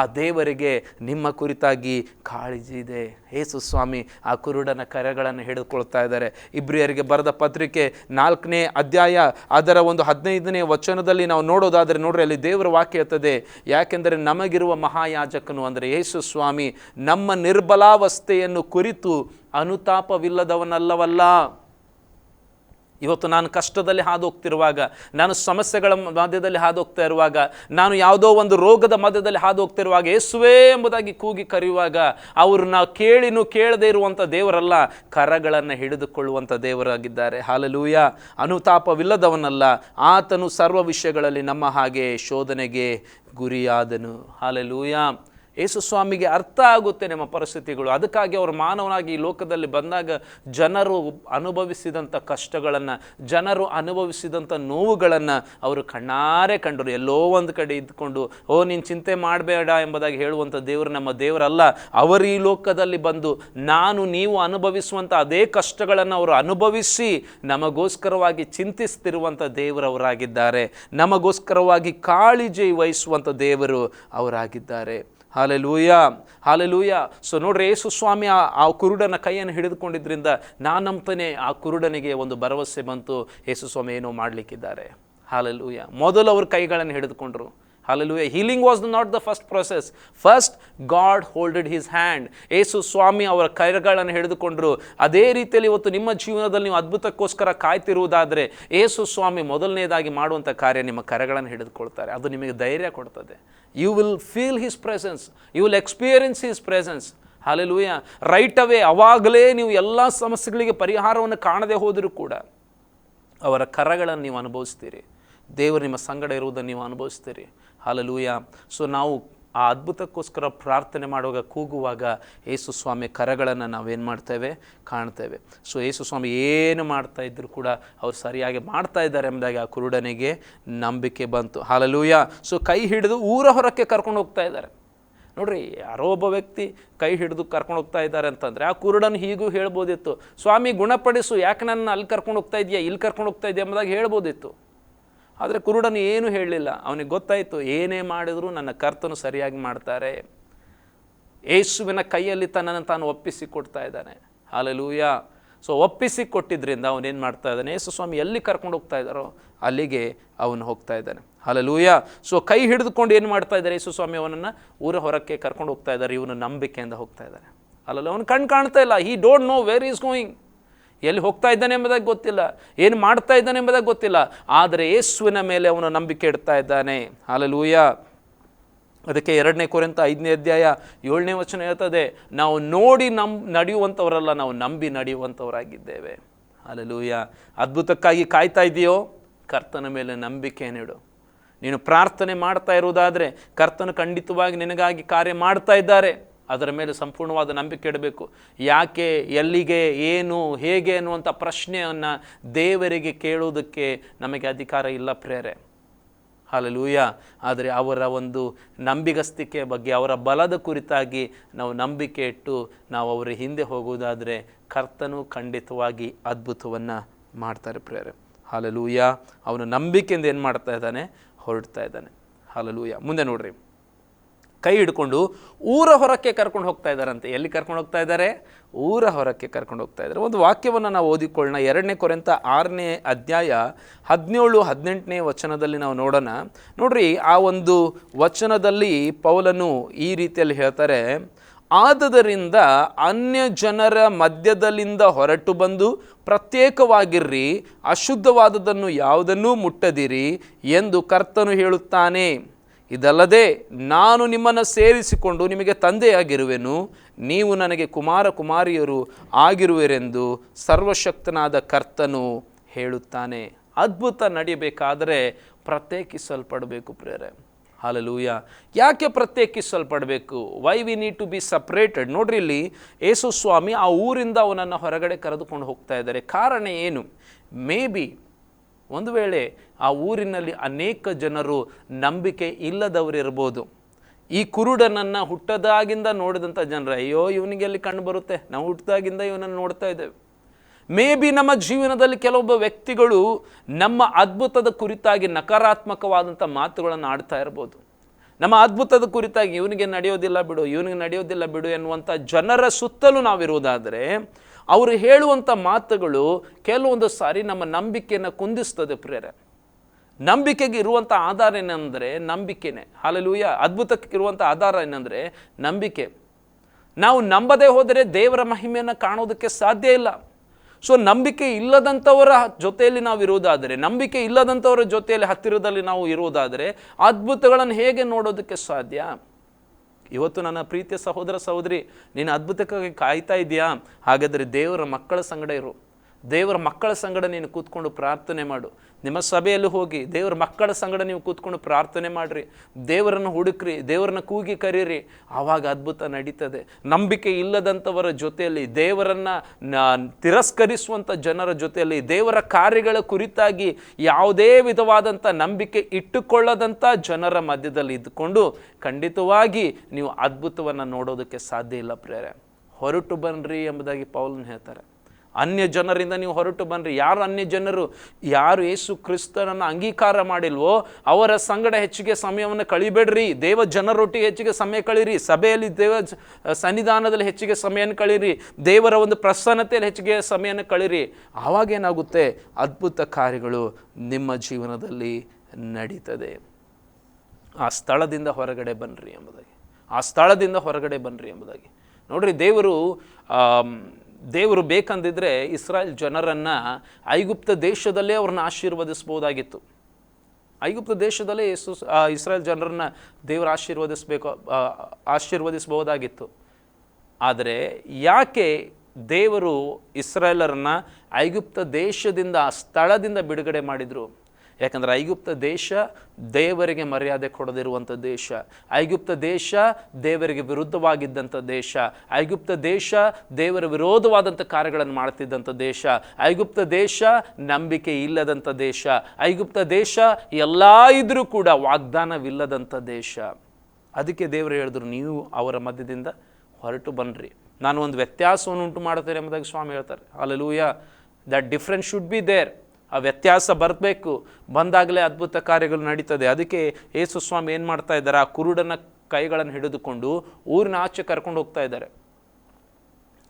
ಆ ದೇವರಿಗೆ ನಿಮ್ಮ ಕುರಿತಾಗಿ ಕಾಳಜಿ ಇದೆ ಏಸು ಸ್ವಾಮಿ ಆ ಕುರುಡನ ಕರೆಗಳನ್ನು ಹಿಡಿದುಕೊಳ್ತಾ ಇದ್ದಾರೆ. ಇಬ್ರಿಯರಿಗೆ ಬರೆದ ಪತ್ರಿಕೆ ನಾಲ್ಕನೇ ಅಧ್ಯಾಯ, ಅದರ ಒಂದು ಹದಿನೈದನೇ ವಚನದಲ್ಲಿ ನಾವು ನೋಡೋದಾದರೆ ನೋಡ್ರಿ, ಅಲ್ಲಿ ದೇವರ ವಾಕ್ಯ ಇರ್ತದೆ ಯಾಕೆಂದರೆ ನಮಗಿರುವ ಮಹಾಯಾಜಕನು ಅಂದರೆ ಯೇಸು ಸ್ವಾಮಿ, ನಮ್ಮ ನಿರ್ಬಲಾವಸ್ಥೆಯನ್ನು ಕುರಿತು ಅನುತಾಪವಿಲ್ಲದವನಲ್ಲವಲ್ಲ. ಇವತ್ತು ನಾನು ಕಷ್ಟದಲ್ಲಿ ಹಾದು ಹೋಗ್ತಿರುವಾಗ ನಾನು ಸಮಸ್ಯೆಗಳ ಮಧ್ಯದಲ್ಲಿ ಹಾದು ಹೋಗ್ತಾ ಇರುವಾಗ, ನಾನು ಯಾವುದೋ ಒಂದು ರೋಗದ ಮಧ್ಯದಲ್ಲಿ ಹಾದು ಹೋಗ್ತಿರುವಾಗ ಯೇಸುವೆ ಎಂಬುದಾಗಿ ಕೂಗಿ ಕರೆಯುವಾಗ, ಅವರು ನಾವು ಕೇಳಿನೂ ಕೇಳದೇ ಇರುವಂಥ ದೇವರಲ್ಲ, ಕರಗಳನ್ನು ಹಿಡಿದುಕೊಳ್ಳುವಂಥ ದೇವರಾಗಿದ್ದಾರೆ. ಹಾಲಲೂಯ. ಅನುತಾಪವಿಲ್ಲದವನಲ್ಲ, ಆತನು ಸರ್ವ ವಿಷಯಗಳಲ್ಲಿ ನಮ್ಮ ಹಾಗೆ ಶೋಧನೆಗೆ ಗುರಿಯಾದನು. ಹಾಲಲೂಯ. ಯೇಸು ಸ್ವಾಮಿಗೆ ಅರ್ಥ ಆಗುತ್ತೆ ನಮ್ಮ ಪರಿಸ್ಥಿತಿಗಳು. ಅದಕ್ಕಾಗಿ ಅವರು ಮಾನವನಾಗಿ ಈ ಲೋಕದಲ್ಲಿ ಬಂದಾಗ ಜನರು ಅನುಭವಿಸಿದಂಥ ಕಷ್ಟಗಳನ್ನು, ಜನರು ಅನುಭವಿಸಿದಂಥ ನೋವುಗಳನ್ನು ಅವರು ಕಣ್ಣಾರೆ ಕಂಡರು. ಎಲ್ಲೋ ಒಂದು ಕಡೆ ಇದ್ಕೊಂಡು, ಓ, ನೀನು ಚಿಂತೆ ಮಾಡಬೇಡ ಎಂಬುದಾಗಿ ಹೇಳುವಂಥ ದೇವರು ನಮ್ಮ ದೇವರಲ್ಲ. ಅವರು ಈ ಲೋಕದಲ್ಲಿ ಬಂದು ನಾನು ನೀವು ಅನುಭವಿಸುವಂಥ ಅದೇ ಕಷ್ಟಗಳನ್ನು ಅವರು ಅನುಭವಿಸಿ ನಮಗೋಸ್ಕರವಾಗಿ ಚಿಂತಿಸ್ತಿರುವಂಥ ದೇವರವರಾಗಿದ್ದಾರೆ ನಮಗೋಸ್ಕರವಾಗಿ ಕಾಳಜಿ ವಹಿಸುವಂಥ ದೇವರು ಅವರಾಗಿದ್ದಾರೆ. Hallelujah hallelujah. ಸೊ ನೋಡ್ರಿ ಯೇಸು ಸ್ವಾಮಿ ಆ ಕುರುಡನ ಕೈಯನ್ನು ಹಿಡಿದುಕೊಂಡಿದ್ದರಿಂದ ನಾನು ನಂಬ್ತಾನೆ, ಆ ಕುರುಡನಿಗೆ ಒಂದು ಭರವಸೆ ಬಂತು. ಯೇಸು ಸ್ವಾಮಿ ಏನೋ ಮಾಡಲಿಕ್ಕಿದ್ದಾರೆ. ಹಾಲೆಲೂಯ. ಮೊದಲು ಅವ್ರ ಕೈಗಳನ್ನು ಹಿಡಿದುಕೊಂಡ್ರು. Hallelujah. Healing was not the first process first God holded his hand ಏಸು ಸ್ವಾಮಿ ಅವರ ಕೈಗಳನ್ನು ಹಿಡಿದುಕೊಂಡ್ರು. ಅದೇ ರೀತಿಯಲ್ಲಿ ಇವತ್ತು ನಿಮ್ಮ ಜೀವನದಲ್ಲಿ ನೀವು ಅದ್ಭುತಕ್ಕೋಸ್ಕರ ಕಾಯ್ತಿರುವುದಾದರೆ ಏಸು ಸ್ವಾಮಿ ಮೊದಲನೇದಾಗಿ ಮಾಡುವಂಥ ಕಾರ್ಯ ನಿಮ್ಮ ಕರೆಗಳನ್ನು ಹಿಡಿದುಕೊಳ್ತಾರೆ. ಅದು ನಿಮಗೆ ಧೈರ್ಯ ಕೊಡ್ತದೆ. You will feel his presence you will experience his presence hallelujah right away ಅವಾಗಲೇ ನೀವು ಎಲ್ಲ ಸಮಸ್ಯೆಗಳಿಗೆ ಪರಿಹಾರವನ್ನು ಕಾಣದೆ ಹೋದರೂ ಕೂಡ ಅವರ ಕರಗಳನ್ನು ನೀವು ಅನುಭವಿಸ್ತೀರಿ. ದೇವರು ನಿಮ್ಮ ಸಂಗಡ ಇರುವುದನ್ನು ನೀವು ಅನುಭವಿಸ್ತೀರಿ. ಹಾಲಲೂಯ ಸೊ ನಾವು ಆ ಅದ್ಭುತಕ್ಕೋಸ್ಕರ ಪ್ರಾರ್ಥನೆ ಮಾಡುವಾಗ ಕೂಗುವಾಗ ಯೇಸು ಸ್ವಾಮಿ ಕರಗಳನ್ನು ನಾವೇನು ಮಾಡ್ತೇವೆ? ಕಾಣ್ತೇವೆ. ಸೊ ಯೇಸು ಸ್ವಾಮಿ ಏನು ಮಾಡ್ತಾ ಇದ್ದರೂ ಕೂಡ ಅವ್ರು ಸರಿಯಾಗಿ ಮಾಡ್ತಾ ಇದ್ದಾರೆ ಎಂಬುದಾಗಿ ಆ ಕುರುಡನಿಗೆ ನಂಬಿಕೆ ಬಂತು. ಹಾಲಲೂಯ ಸೊ ಕೈ ಹಿಡಿದು ಊರ ಹೊರಕ್ಕೆ ಕರ್ಕೊಂಡು ಹೋಗ್ತಾ ಇದ್ದಾರೆ. ನೋಡ್ರಿ, ಯಾರೋ ಒಬ್ಬ ವ್ಯಕ್ತಿ ಕೈ ಹಿಡಿದು ಕರ್ಕೊಂಡು ಹೋಗ್ತಾ ಇದ್ದಾರೆ ಅಂತಂದರೆ ಆ ಕುರುಡನ ಹೀಗೂ ಹೇಳ್ಬೋದಿತ್ತು. ಸ್ವಾಮಿ, ಗುಣಪಡಿಸು, ಯಾಕೆ ನನ್ನ ಅಲ್ಲಿ ಕರ್ಕೊಂಡು ಹೋಗ್ತಾ ಇದೆಯಾ? ಇಲ್ಲಿ ಕರ್ಕೊಂಡು ಹೋಗ್ತಾ ಇದೆಯಾ? ಎಂಬುದಾಗಿ ಹೇಳ್ಬೋದಿತ್ತು. ಆದರೆ ಕುರುಡನು ಏನೂ ಹೇಳಲಿಲ್ಲ. ಅವನಿಗೆ ಗೊತ್ತಾಯಿತು, ಏನೇ ಮಾಡಿದರೂ ನನ್ನ ಕರ್ತನು ಸರಿಯಾಗಿ ಮಾಡ್ತಾರೆ. ಯೇಸುವಿನ ಕೈಯಲ್ಲಿ ತನ್ನನ್ನು ತಾನು ಒಪ್ಪಿಸಿ ಕೊಡ್ತಾ ಇದ್ದಾನೆ. ಅಲ್ಲೂಯ ಸೊ ಒಪ್ಪಿಸಿ ಕೊಟ್ಟಿದ್ದರಿಂದ ಅವನೇನು ಮಾಡ್ತಾ ಇದ್ದಾನೆ? ಯೇಸು ಸ್ವಾಮಿ ಎಲ್ಲಿ ಕರ್ಕೊಂಡು ಹೋಗ್ತಾ ಇದ್ದಾರೋ ಅಲ್ಲಿಗೆ ಅವನು ಹೋಗ್ತಾ ಇದ್ದಾನೆ. ಅಲ್ಲೂಯ ಸೊ ಕೈ ಹಿಡಿದುಕೊಂಡು ಏನು ಮಾಡ್ತಾ ಇದ್ದಾರೆ ಯೇಸು ಸ್ವಾಮಿ ಅವನನ್ನು ಊರ ಹೊರಕ್ಕೆ ಕರ್ಕೊಂಡು ಹೋಗ್ತಾ ಇದ್ದಾರೆ. ಇವನು ನಂಬಿಕೆಯಿಂದ ಹೋಗ್ತಾ ಇದ್ದಾನೆ. ಅಲ್ಲಲ್ಲ ಅವನು ಕಣ್ಣು ಕಾಣ್ತಾ ಇಲ್ಲ. He don't know where is going ಎಲ್ಲಿ ಹೋಗ್ತಾ ಇದ್ದಾನೆ ಎಂಬುದಾಗಿ ಗೊತ್ತಿಲ್ಲ. ಏನು ಮಾಡ್ತಾ ಇದ್ದಾನೆ ಎಂಬುದಾಗಿ ಗೊತ್ತಿಲ್ಲ. ಆದರೆ ಯೇಸುವಿನ ಮೇಲೆ ಅವನು ನಂಬಿಕೆ ಇಡ್ತಾ ಇದ್ದಾನೆ. ಹಾಲಲೂಯ. ಅದಕ್ಕೆ ಎರಡನೇ ಕೊರೆಂತ ಐದನೇ ಅಧ್ಯಾಯ ಏಳನೇ ವಚನ ಹೇಳ್ತದೆ, ನಾವು ನೋಡಿ ನಂಬ್ ನಡೆಯುವಂಥವರಲ್ಲ, ನಾವು ನಂಬಿ ನಡೆಯುವಂಥವರಾಗಿದ್ದೇವೆ. ಅಲ್ಲೂಯ್ಯ ಅದ್ಭುತಕ್ಕಾಗಿ ಕಾಯ್ತಾ ಇದೆಯೋ? ಕರ್ತನ ಮೇಲೆ ನಂಬಿಕೆ ನೀಡು. ನೀನು ಪ್ರಾರ್ಥನೆ ಮಾಡ್ತಾ ಇರುವುದಾದರೆ ಕರ್ತನು ಖಂಡಿತವಾಗಿ ನಿನಗಾಗಿ ಕಾರ್ಯ ಮಾಡ್ತಾ ಇದ್ದಾರೆ. ಅದರ ಮೇಲೆ ಸಂಪೂರ್ಣವಾದ ನಂಬಿಕೆ ಇಡಬೇಕು. ಯಾಕೆ, ಎಲ್ಲಿಗೆ, ಏನು, ಹೇಗೆ ಅನ್ನುವಂಥ ಪ್ರಶ್ನೆಯನ್ನು ದೇವರಿಗೆ ಕೇಳುವುದಕ್ಕೆ ನಮಗೆ ಅಧಿಕಾರ ಇಲ್ಲ ಪ್ರೇರೆ. ಹಾಲಲೂಯ. ಆದರೆ ಅವರ ಒಂದು ನಂಬಿಗಸ್ತಿಕೆ ಬಗ್ಗೆ, ಅವರ ಬಲದ ಕುರಿತಾಗಿ ನಾವು ನಂಬಿಕೆ ಇಟ್ಟು ನಾವು ಅವರ ಹಿಂದೆ ಹೋಗುವುದಾದರೆ ಕರ್ತನು ಖಂಡಿತವಾಗಿ ಅದ್ಭುತವನ್ನು ಮಾಡ್ತಾರೆ ಪ್ರೇರೆ. ಹಾಲಲೂಯ. ಅವನು ನಂಬಿಕೆಯಿಂದ ಏನು ಮಾಡ್ತಾ ಇದ್ದಾನೆ? ಹೊರಡ್ತಾ ಇದ್ದಾನೆ. ಹಾಲಲೂಯ. ಮುಂದೆ ನೋಡ್ರಿ. ಕೈ ಹಿಡ್ಕೊಂಡು ಊರ ಹೊರಕ್ಕೆ ಕರ್ಕೊಂಡು ಹೋಗ್ತಾ ಇದ್ದಾರಂತೆ. ಎಲ್ಲಿ ಕರ್ಕೊಂಡು ಹೋಗ್ತಾ ಇದ್ದಾರೆ? ಊರ ಹೊರಕ್ಕೆ ಕರ್ಕೊಂಡು ಹೋಗ್ತಾ ಇದ್ದಾರೆ. ಒಂದು ವಾಕ್ಯವನ್ನು ನಾವು ಓದಿಕೊಳ್ಳೋಣ. ಎರಡನೇ ಕೊರೆಂತ ಆರನೇ ಅಧ್ಯಾಯ ಹದಿನೇಳು, ಹದಿನೆಂಟನೇ ವಚನದಲ್ಲಿ ನಾವು ನೋಡೋಣ. ನೋಡ್ರಿ, ಆ ಒಂದು ವಚನದಲ್ಲಿ ಪೌಲನು ಈ ರೀತಿಯಲ್ಲಿ ಹೇಳ್ತಾರೆ, ಆದದರಿಂದ ಅನ್ಯ ಜನರ ಮಧ್ಯದಲ್ಲಿಂದ ಹೊರಟು ಬಂದು ಪ್ರತ್ಯೇಕವಾಗಿರ್ರಿ. ಅಶುದ್ಧವಾದದನ್ನು ಯಾವುದನ್ನೂ ಮುಟ್ಟದಿರಿ ಎಂದು ಕರ್ತನು ಹೇಳುತ್ತಾನೆ. ಇದಲ್ಲದೆ ನಾನು ನಿಮ್ಮನ್ನು ಸೇರಿಸಿಕೊಂಡು ನಿಮಗೆ ತಂದೆಯಾಗಿರುವೆನು. ನೀವು ನನಗೆ ಕುಮಾರ ಕುಮಾರಿಯರು ಆಗಿರುವಿರೆಂದು ಸರ್ವಶಕ್ತನಾದ ಕರ್ತನು ಹೇಳುತ್ತಾನೆ. ಅದ್ಭುತ ನಡೆಯಬೇಕಾದರೆ ಪ್ರತ್ಯೇಕಿಸಲ್ಪಡಬೇಕು ಪ್ರೇರೆ ಹಾಲಲೂಯ ಯಾಕೆ ಪ್ರತ್ಯೇಕಿಸಲ್ಪಡಬೇಕು? Why we need to be separated ನೋಡ್ರಿ ಇಲ್ಲಿ ಯೇಸು ಸ್ವಾಮಿ ಆ ಊರಿಂದ ಅವನನ್ನು ಹೊರಗಡೆ ಕರೆದುಕೊಂಡು ಹೋಗ್ತಾ ಇದ್ದಾರೆ. ಕಾರಣ ಏನು? ಮೇ ಬಿ ಒಂದು ವೇಳೆ ಆ ಊರಿನಲ್ಲಿ ಅನೇಕ ಜನರು ನಂಬಿಕೆ ಇಲ್ಲದವರಿರ್ಬೋದು ಈ ಕುರುಡನನ್ನು ಹುಟ್ಟದಾಗಿಂದ ನೋಡಿದಂಥ ಜನರು, ಅಯ್ಯೋ, ಇವನಿಗೆ ಅಲ್ಲಿ ಕಂಡು ಬರುತ್ತೆ? ನಾವು ಹುಟ್ಟಿದಾಗಿಂದ ಇವನನ್ನು ನೋಡ್ತಾ ಇದ್ದೇವೆ. ಮೇ ಬಿ ನಮ್ಮ ಜೀವನದಲ್ಲಿ ಕೆಲವೊಬ್ಬ ವ್ಯಕ್ತಿಗಳು ನಮ್ಮ ಅದ್ಭುತದ ಕುರಿತಾಗಿ ನಕಾರಾತ್ಮಕವಾದಂಥ ಮಾತುಗಳನ್ನು ಆಡ್ತಾ ಇರ್ಬೋದು. ನಮ್ಮ ಅದ್ಭುತದ ಕುರಿತಾಗಿ, ಇವನಿಗೆ ನಡೆಯೋದಿಲ್ಲ ಬಿಡು, ಇವನಿಗೆ ನಡೆಯೋದಿಲ್ಲ ಬಿಡು ಎನ್ನುವಂಥ ಜನರ ಸುತ್ತಲೂ ನಾವಿರುವುದಾದರೆ ಅವರು ಹೇಳುವಂಥ ಮಾತುಗಳು ಕೆಲವೊಂದು ಸಾರಿ ನಮ್ಮ ನಂಬಿಕೆಯನ್ನು ಕುಂದಿಸ್ತದೆ ಪ್ರೇರೆ ನಂಬಿಕೆಗೆ ಇರುವಂಥ ಆಧಾರ ಏನಂದರೆ ನಂಬಿಕೆನೇ. ಹಾಲಲೂಯ ಅದ್ಭುತಕ್ಕೆ ಇರುವಂಥ ಆಧಾರ ಏನಂದರೆ ನಂಬಿಕೆ. ನಾವು ನಂಬದೇ ಹೋದರೆ ದೇವರ ಮಹಿಮೆಯನ್ನು ಕಾಣೋದಕ್ಕೆ ಸಾಧ್ಯ ಇಲ್ಲ. ಸೊ ನಂಬಿಕೆ ಇಲ್ಲದಂಥವರ ಜೊತೆಯಲ್ಲಿ ನಾವು ಇರುವುದಾದರೆ, ನಂಬಿಕೆ ಇಲ್ಲದಂಥವರ ಜೊತೆಯಲ್ಲಿ ಹತ್ತಿರದಲ್ಲಿ ನಾವು ಇರುವುದಾದರೆ ಅದ್ಭುತಗಳನ್ನು ಹೇಗೆ ನೋಡೋದಕ್ಕೆ ಸಾಧ್ಯ? ಇವತ್ತು ನನ್ನ ಪ್ರೀತಿಯ ಸಹೋದರ ಸಹೋದರಿ ನೀನು ಅದ್ಭುತಕ್ಕಾಗಿ ಕಾಯ್ತಾ ಇದೆಯಾ? ಹಾಗಾದರೆ ದೇವರ ಮಕ್ಕಳ ಸಂಗಡ ಇರು. ದೇವರ ಮಕ್ಕಳ ಸಂಗಡ ನೀನು ಕೂತ್ಕೊಂಡು ಪ್ರಾರ್ಥನೆ ಮಾಡು. ನಿಮ್ಮ ಸಭೆಯಲ್ಲಿ ಹೋಗಿ ದೇವರ ಮಕ್ಕಳ ಸಂಗಡ ನೀವು ಕೂತ್ಕೊಂಡು ಪ್ರಾರ್ಥನೆ ಮಾಡಿರಿ. ದೇವರನ್ನು ಹುಡುಕ್ರಿ, ದೇವರನ್ನ ಕೂಗಿ ಕರೀರಿ. ಆವಾಗ ಅದ್ಭುತ ನಡೀತದೆ. ನಂಬಿಕೆ ಇಲ್ಲದಂಥವರ ಜೊತೆಯಲ್ಲಿ, ದೇವರನ್ನು ತಿರಸ್ಕರಿಸುವಂಥ ಜನರ ಜೊತೆಯಲ್ಲಿ, ದೇವರ ಕಾರ್ಯಗಳ ಕುರಿತಾಗಿ ಯಾವುದೇ ವಿಧವಾದಂಥ ನಂಬಿಕೆ ಇಟ್ಟುಕೊಳ್ಳದಂಥ ಜನರ ಮಧ್ಯದಲ್ಲಿ ಇದ್ದುಕೊಂಡು ಖಂಡಿತವಾಗಿ ನೀವು ಅದ್ಭುತವನ್ನು ನೋಡೋದಕ್ಕೆ ಸಾಧ್ಯ ಇಲ್ಲ ಪ್ರೇರೆ. ಹೊರಟು ಬನ್ನಿರಿ ಎಂಬುದಾಗಿ ಪೌಲನ್ ಹೇಳ್ತಾರೆ. ಅನ್ಯ ಜನರಿಂದ ನೀವು ಹೊರಟು ಬನ್ನಿರಿ. ಯಾರು ಅನ್ಯ ಜನರು? ಯಾರು ಯೇಸು ಕ್ರಿಸ್ತನನ್ನು ಅಂಗೀಕಾರ ಮಾಡಿಲ್ವೋ, ಅವರ ಸಂಗಡ ಹೆಚ್ಚಿಗೆ ಸಮಯವನ್ನು ಕಳಿಬೇಡ್ರಿ. ದೇವ ಜನರೊಟ್ಟಿಗೆ ಹೆಚ್ಚಿಗೆ ಸಮಯ ಕಳೀರಿ. ಸಭೆಯಲ್ಲಿ ದೇವ ಸನ್ನಿಧಾನದಲ್ಲಿ ಹೆಚ್ಚಿಗೆ ಸಮಯನ ಕಳೀರಿ. ದೇವರ ಒಂದು ಪ್ರಸನ್ನತೆಯಲ್ಲಿ ಹೆಚ್ಚಿಗೆ ಸಮಯನ ಕಳೀರಿ. ಆವಾಗೇನಾಗುತ್ತೆ ಅದ್ಭುತ ಕಾರ್ಯಗಳು ನಿಮ್ಮ ಜೀವನದಲ್ಲಿ ನಡೀತದೆ. ಆ ಸ್ಥಳದಿಂದ ಹೊರಗಡೆ ಬನ್ನಿರಿ ಎಂಬುದಾಗಿ. ಆ ಸ್ಥಳದಿಂದ ಹೊರಗಡೆ ಬನ್ನಿರಿ ಎಂಬುದಾಗಿ. ನೋಡ್ರಿ, ದೇವರು ದೇವರು ಬೇಕಂದಿದ್ರೆ ಇಸ್ರಾಯೇಲ್ ಜನರನ್ನು ಐಗುಪ್ತ ದೇಶದಲ್ಲೇ ಅವ್ರನ್ನ ಆಶೀರ್ವದಿಸ್ಬೋದಾಗಿತ್ತು. ಐಗುಪ್ತ ದೇಶದಲ್ಲೇ ಯೇಸು ಇಸ್ರಾಯೇಲ್ ಜನರನ್ನ ದೇವರು ಆಶೀರ್ವದಿಸಬೇಕು ಆ, ಆಶೀರ್ವದಿಸಬಹುದಾಗಿತ್ತು ಆದರೆ ಯಾಕೆ ದೇವರು ಇಸ್ರಾಯೇಲರನ್ನ ಐಗುಪ್ತ ದೇಶದಿಂದ ಆ ಸ್ಥಳದಿಂದ ಬಿಡುಗಡೆ ಮಾಡಿದರು? ಯಾಕಂದರೆ ಐಗುಪ್ತ ದೇಶ ದೇವರಿಗೆ ಮರ್ಯಾದೆ ಕೊಡದಿರುವಂಥ ದೇಶ. ಐಗುಪ್ತ ದೇಶ ದೇವರಿಗೆ ವಿರುದ್ಧವಾಗಿದ್ದಂಥ ದೇಶ. ಐಗುಪ್ತ ದೇಶ ದೇವರ ವಿರೋಧವಾದಂಥ ಕಾರ್ಯಗಳನ್ನು ಮಾಡ್ತಿದ್ದಂಥ ದೇಶ. ಐಗುಪ್ತ ದೇಶ ನಂಬಿಕೆ ಇಲ್ಲದಂಥ ದೇಶ. ಐಗುಪ್ತ ದೇಶ ಎಲ್ಲ ಇದ್ರೂ ಕೂಡ ವಾಗ್ದಾನವಿಲ್ಲದಂಥ ದೇಶ. ಅದಕ್ಕೆ ದೇವರು ಹೇಳಿದ್ರು, ನೀವು ಅವರ ಮಧ್ಯದಿಂದ ಹೊರಟು ಬನ್ನಿರಿ ನಾನು ಒಂದು ವ್ಯತ್ಯಾಸವನ್ನು ಉಂಟು ಮಾಡ್ತೇನೆ ಎಂಬುದಾಗಿ ಸ್ವಾಮಿ ಹೇಳ್ತಾರೆ. Hallelujah that difference should be there ಆ ವ್ಯತ್ಯಾಸ ಬರಬೇಕು. ಬಂದಾಗಲೇ ಅದ್ಭುತ ಕಾರ್ಯಗಳು ನಡೀತದೆ. ಅದಕ್ಕೆ ಯೇಸು ಸ್ವಾಮಿ ಏನು ಮಾಡ್ತಾ ಇದ್ದಾರೆ? ಆ ಕುರುಡನ ಕೈಗಳನ್ನು ಹಿಡಿದುಕೊಂಡು ಊರಿನ ಆಚೆ ಕರ್ಕೊಂಡು ಹೋಗ್ತಾ ಇದ್ದಾರೆ.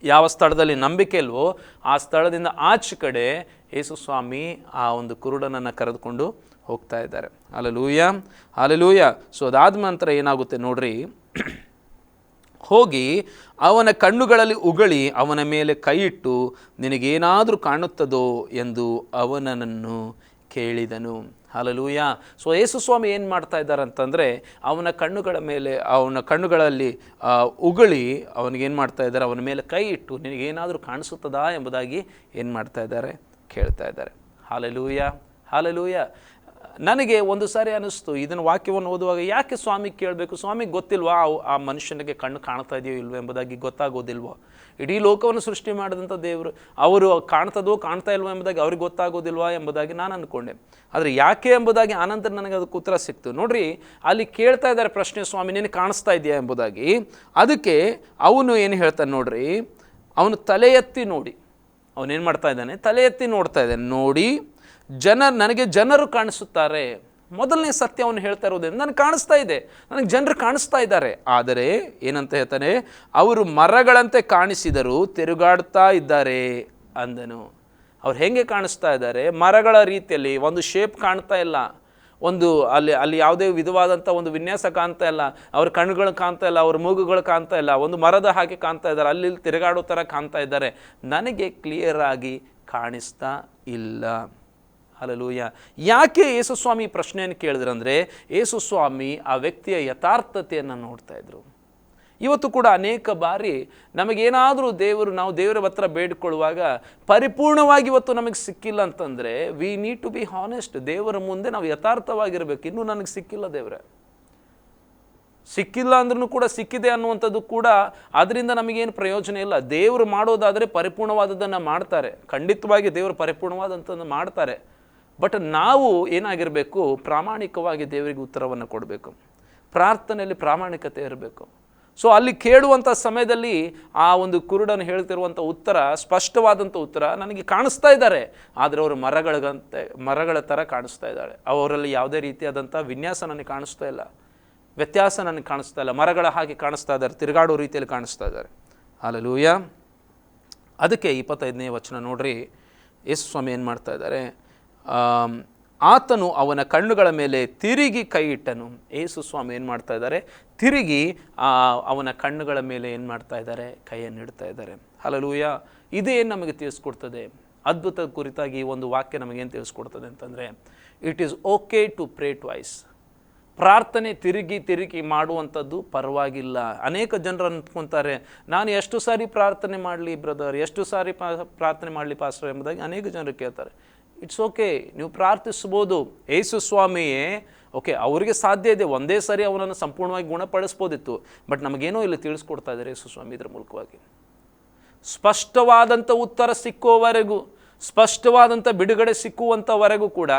ಯಾವ ಸ್ಥಳದಲ್ಲಿ ನಂಬಿಕೆ ಇಲ್ವೋ ಆ ಸ್ಥಳದಿಂದ ಆಚೆ ಕಡೆ ಯೇಸು ಸ್ವಾಮಿ ಆ ಒಂದು ಕುರುಡನನ್ನು ಕರೆದುಕೊಂಡು ಹೋಗ್ತಾ ಇದ್ದಾರೆ. ಅಲ್ಲಲೂಯ ಅಲ್ಲಲೂಯ ಸೊ ಅದಾದ ನಂತರ ಏನಾಗುತ್ತೆ ನೋಡ್ರಿ? ಹೋಗಿ ಅವನ ಕಣ್ಣುಗಳಲ್ಲಿ ಉಗಳಿ ಅವನ ಮೇಲೆ ಕೈಯಿಟ್ಟು, ನಿನಗೇನಾದರೂ ಕಾಣುತ್ತದೋ ಎಂದು ಅವನನ್ನು ಕೇಳಿದನು. ಹಲಲೂಯ. ಸೊ ಯೇಸು ಸ್ವಾಮಿ ಏನು ಮಾಡ್ತಾ ಇದ್ದಾರೆ ಅಂತಂದರೆ, ಅವನ ಕಣ್ಣುಗಳ ಮೇಲೆ, ಅವನ ಕಣ್ಣುಗಳಲ್ಲಿ ಉಗಳಿ ಅವನಿಗೇನು ಮಾಡ್ತಾ ಇದ್ದಾರೆ? ಅವನ ಮೇಲೆ ಕೈ ಇಟ್ಟು ನಿನಗೇನಾದರೂ ಕಾಣಿಸುತ್ತದಾ ಎಂಬುದಾಗಿ ಏನು ಮಾಡ್ತಾ ಇದ್ದಾರೆ? ಕೇಳ್ತಾ ಇದ್ದಾರೆ. ಹಾಲಲೂಯ. ಹಾಲಲೂಯ. ನನಗೆ ಒಂದು ಸಾರಿ ಅನ್ನಿಸ್ತು. ಇದನ್ನು ವಾಕ್ಯವನ್ನು ಓದುವಾಗ ಯಾಕೆ ಸ್ವಾಮಿ ಕೇಳಬೇಕು? ಸ್ವಾಮಿ ಗೊತ್ತಿಲ್ವಾ ಆ- ಮನುಷ್ಯನಿಗೆ ಕಣ್ಣು ಕಾಣ್ತಾ ಇದೆಯೋ ಇಲ್ವೋ ಎಂಬುದಾಗಿ ಗೊತ್ತಾಗೋದಿಲ್ವೋ? ಇಡೀ ಲೋಕವನ್ನು ಸೃಷ್ಟಿ ಮಾಡಿದಂಥ ದೇವರು, ಅವರು ಕಾಣ್ತದೋ ಕಾಣ್ತಾ ಇಲ್ವೋ ಎಂಬುದಾಗಿ ಅವ್ರಿಗೆ ಗೊತ್ತಾಗೋದಿಲ್ವಾ ಎಂಬುದಾಗಿ ನಾನು ಅಂದ್ಕೊಂಡೆ ಆದರೆ ಯಾಕೆ ಎಂಬುದಾಗಿ ಆನಂತರ ನನಗೆ ಅದಕ್ಕೆ ಉತ್ತರ ಸಿಕ್ತು. ನೋಡ್ರಿ, ಅಲ್ಲಿ ಕೇಳ್ತಾ ಇದ್ದಾರೆ ಪ್ರಶ್ನೆ, ಸ್ವಾಮಿ ನೀನು ಕಾಣಿಸ್ತಾ ಇದೆಯಾ? ಎಂಬುದಾಗಿ. ಅದಕ್ಕೆ ಅವನು ಏನು ಹೇಳ್ತಾನೆ ನೋಡ್ರಿ, ಅವನು ತಲೆ ಎತ್ತಿ ನೋಡಿ. ಅವನೇನು ಮಾಡ್ತಾ ಇದ್ದಾನೆ? ತಲೆ ಎತ್ತಿ ನೋಡ್ತಾ ಇದ್ದಾನೆ. ನೋಡಿ ಜನ ನನಗೆ ಜನರು ಕಾಣಿಸುತ್ತಾರೆ. ಮೊದಲನೇ ಸತ್ಯವನ್ನು ಹೇಳ್ತಾ ಇರೋದೇ ನನಗೆ ಕಾಣಿಸ್ತಾ ಇದೆ. ನನಗೆ ಜನರು ಕಾಣಿಸ್ತಾ ಇದ್ದಾರೆ. ಆದರೆ ಏನಂತ ಹೇಳ್ತಾನೆ? ಅವರು ಮರಗಳಂತೆ ಕಾಣಿಸಿದರು ತಿರುಗಾಡ್ತಾ ಇದ್ದಾರೆ ಅಂದನು. ಅವ್ರು ಹೇಗೆ ಕಾಣಿಸ್ತಾ ಇದ್ದಾರೆ? ಮರಗಳ ರೀತಿಯಲ್ಲಿ, ಒಂದು ಶೇಪ್ ಕಾಣ್ತಾ ಇಲ್ಲ. ಒಂದು ಅಲ್ಲಿ ಅಲ್ಲಿ ಯಾವುದೇ ವಿಧವಾದಂಥ ಒಂದು ವಿನ್ಯಾಸ ಕಾಣ್ತಾ ಇಲ್ಲ. ಅವ್ರ ಕಣ್ಣುಗಳು ಕಾಣ್ತಾ ಇಲ್ಲ, ಅವ್ರ ಮೂಗುಗಳು ಕಾಣ್ತಾ ಇಲ್ಲ. ಒಂದು ಮರದ ಹಾಗೆ ಕಾಣ್ತಾ ಇದ್ದಾರೆ. ಅಲ್ಲಿ ತಿರುಗಾಡೋ ಥರ ಕಾಣ್ತಾ ಇದ್ದಾರೆ. ನನಗೆ ಕ್ಲಿಯರ್ ಆಗಿ ಕಾಣಿಸ್ತಾ ಇಲ್ಲ. ಹಲಲೂಯ ಯಾಕೆ ಯೇಸುಸ್ವಾಮಿ ಪ್ರಶ್ನೆಯನ್ನು ಕೇಳಿದ್ರಂದರೆ, ಯೇಸುಸ್ವಾಮಿ ಆ ವ್ಯಕ್ತಿಯ ಯಥಾರ್ಥತೆಯನ್ನು ನೋಡ್ತಾ ಇದ್ರು. ಇವತ್ತು ಕೂಡ ಅನೇಕ ಬಾರಿ ನಮಗೇನಾದರೂ ದೇವರು, ನಾವು ದೇವರ ಹತ್ರ ಬೇಡಿಕೊಳ್ಳುವಾಗ ಪರಿಪೂರ್ಣವಾಗಿ ಇವತ್ತು ನಮಗೆ ಸಿಕ್ಕಿಲ್ಲ ಅಂತಂದರೆ we need to be honest ದೇವರ ಮುಂದೆ ನಾವು ಯಥಾರ್ಥವಾಗಿರಬೇಕು. ಇನ್ನೂ ನನಗೆ ಸಿಕ್ಕಿಲ್ಲ ದೇವರೇ. ಸಿಕ್ಕಿಲ್ಲ ಅಂದ್ರೂ ಕೂಡ ಸಿಕ್ಕಿದೆ ಅನ್ನುವಂಥದ್ದು ಕೂಡ ಅದರಿಂದ ನಮಗೇನು ಪ್ರಯೋಜನ ಇಲ್ಲ. ದೇವರು ಮಾಡೋದಾದರೆ ಪರಿಪೂರ್ಣವಾದದ್ದನ್ನು ಮಾಡ್ತಾರೆ. ಖಂಡಿತವಾಗಿ ದೇವರು ಪರಿಪೂರ್ಣವಾದಂಥದ್ದು ಮಾಡ್ತಾರೆ. ಬಟ್ ನಾವು ಏನಾಗಿರಬೇಕು? ಪ್ರಾಮಾಣಿಕವಾಗಿ ದೇವರಿಗೆ ಉತ್ತರವನ್ನು ಕೊಡಬೇಕು. ಪ್ರಾರ್ಥನೆಯಲ್ಲಿ ಪ್ರಾಮಾಣಿಕತೆ ಇರಬೇಕು. ಸೊ ಅಲ್ಲಿ ಕೇಳುವಂಥ ಸಮಯದಲ್ಲಿ ಆ ಒಂದು ಕುರುಡನ್ನು ಹೇಳ್ತಿರುವಂಥ ಉತ್ತರ, ಸ್ಪಷ್ಟವಾದಂಥ ಉತ್ತರ ನನಗೆ ಕಾಣಿಸ್ತಾ ಇದ್ದಾರೆ. ಆದರೆ ಅವರು ಮರಗಳಿಗಂತೆ ಮರಗಳ ಥರ ಕಾಣಿಸ್ತಾ ಇದ್ದಾಳೆ ಅವರಲ್ಲಿ ಯಾವುದೇ ರೀತಿಯಾದಂಥ ವಿನ್ಯಾಸ ನನಗೆ ಕಾಣಿಸ್ತಾ ಇಲ್ಲ. ವ್ಯತ್ಯಾಸ ನನಗೆ ಕಾಣಿಸ್ತಾ ಇಲ್ಲ. ಮರಗಳ ಹಾಗೆ ಕಾಣಿಸ್ತಾ ಇದ್ದಾರೆ. ತಿರುಗಾಡೋ ರೀತಿಯಲ್ಲಿ ಕಾಣಿಸ್ತಾ ಇದ್ದಾರೆ. ಅಲ್ಲೂಯ್ಯ ಅದಕ್ಕೆ ಇಪ್ಪತ್ತೈದನೇ ವಚನ ನೋಡ್ರಿ. ಯೇಸು ಸ್ವಾಮಿ ಏನು ಮಾಡ್ತಾ ಇದ್ದಾರೆ? ಆತನು ಅವನ ಕಣ್ಣುಗಳ ಮೇಲೆ ತಿರುಗಿ ಕೈ ಇಟ್ಟನು. ಯೇಸು ಸ್ವಾಮಿ ಏನು ಮಾಡ್ತಾ ಇದ್ದಾರೆ? ತಿರುಗಿ ಅವನ ಕಣ್ಣುಗಳ ಮೇಲೆ ಏನು ಮಾಡ್ತಾ ಇದ್ದಾರೆ? ಕೈಯನ್ನು ಇಡ್ತಾ ಇದ್ದಾರೆ. ಹಲಲೂಯ ಇದೇನು ನಮಗೆ ತಿಳಿಸ್ಕೊಡ್ತದೆ? ಅದ್ಭುತ ಕುರಿತಾಗಿ ಈ ಒಂದು ವಾಕ್ಯ ನಮಗೇನು ತಿಳಿಸ್ಕೊಡ್ತದೆ ಅಂತಂದರೆ it is okay to pray twice ಪ್ರಾರ್ಥನೆ ತಿರುಗಿ ತಿರುಗಿ ಮಾಡುವಂಥದ್ದು ಪರವಾಗಿಲ್ಲ. ಅನೇಕ ಜನರು ಅಂದ್ಕೊತಾರೆ, ನಾನು ಎಷ್ಟು ಸಾರಿ ಪ್ರಾರ್ಥನೆ ಮಾಡಲಿ ಬ್ರದರ್ ಎಷ್ಟು ಸಾರಿ ಪ್ರಾರ್ಥನೆ ಮಾಡಲಿ ಪಾಸ್ಟರ್ ಎಂಬುದಾಗಿ ಅನೇಕ ಜನರು ಕೇಳ್ತಾರೆ. ಇಟ್ಸ್ ಓಕೆ ನೀವು ಪ್ರಾರ್ಥಿಸ್ಬೋದು ಏಸು ಸ್ವಾಮಿಯೇ ಓಕೆ ಅವರಿಗೆ ಸಾಧ್ಯ ಇದೆ. ಒಂದೇ ಸಾರಿ ಅವನನ್ನು ಸಂಪೂರ್ಣವಾಗಿ ಗುಣಪಡಿಸ್ಬೋದಿತ್ತು. ಬಟ್ ನಮಗೇನೋ ಇಲ್ಲಿ ತಿಳಿಸ್ಕೊಡ್ತಾ ಇದ್ದಾರೆ ಯೇಸು ಸ್ವಾಮಿ ಇದ್ರ ಮೂಲಕವಾಗಿ. ಸ್ಪಷ್ಟವಾದಂಥ ಉತ್ತರ ಸಿಕ್ಕುವವರೆಗೂ, ಸ್ಪಷ್ಟವಾದಂಥ ಬಿಡುಗಡೆ ಸಿಕ್ಕುವಂಥವರೆಗೂ ಕೂಡ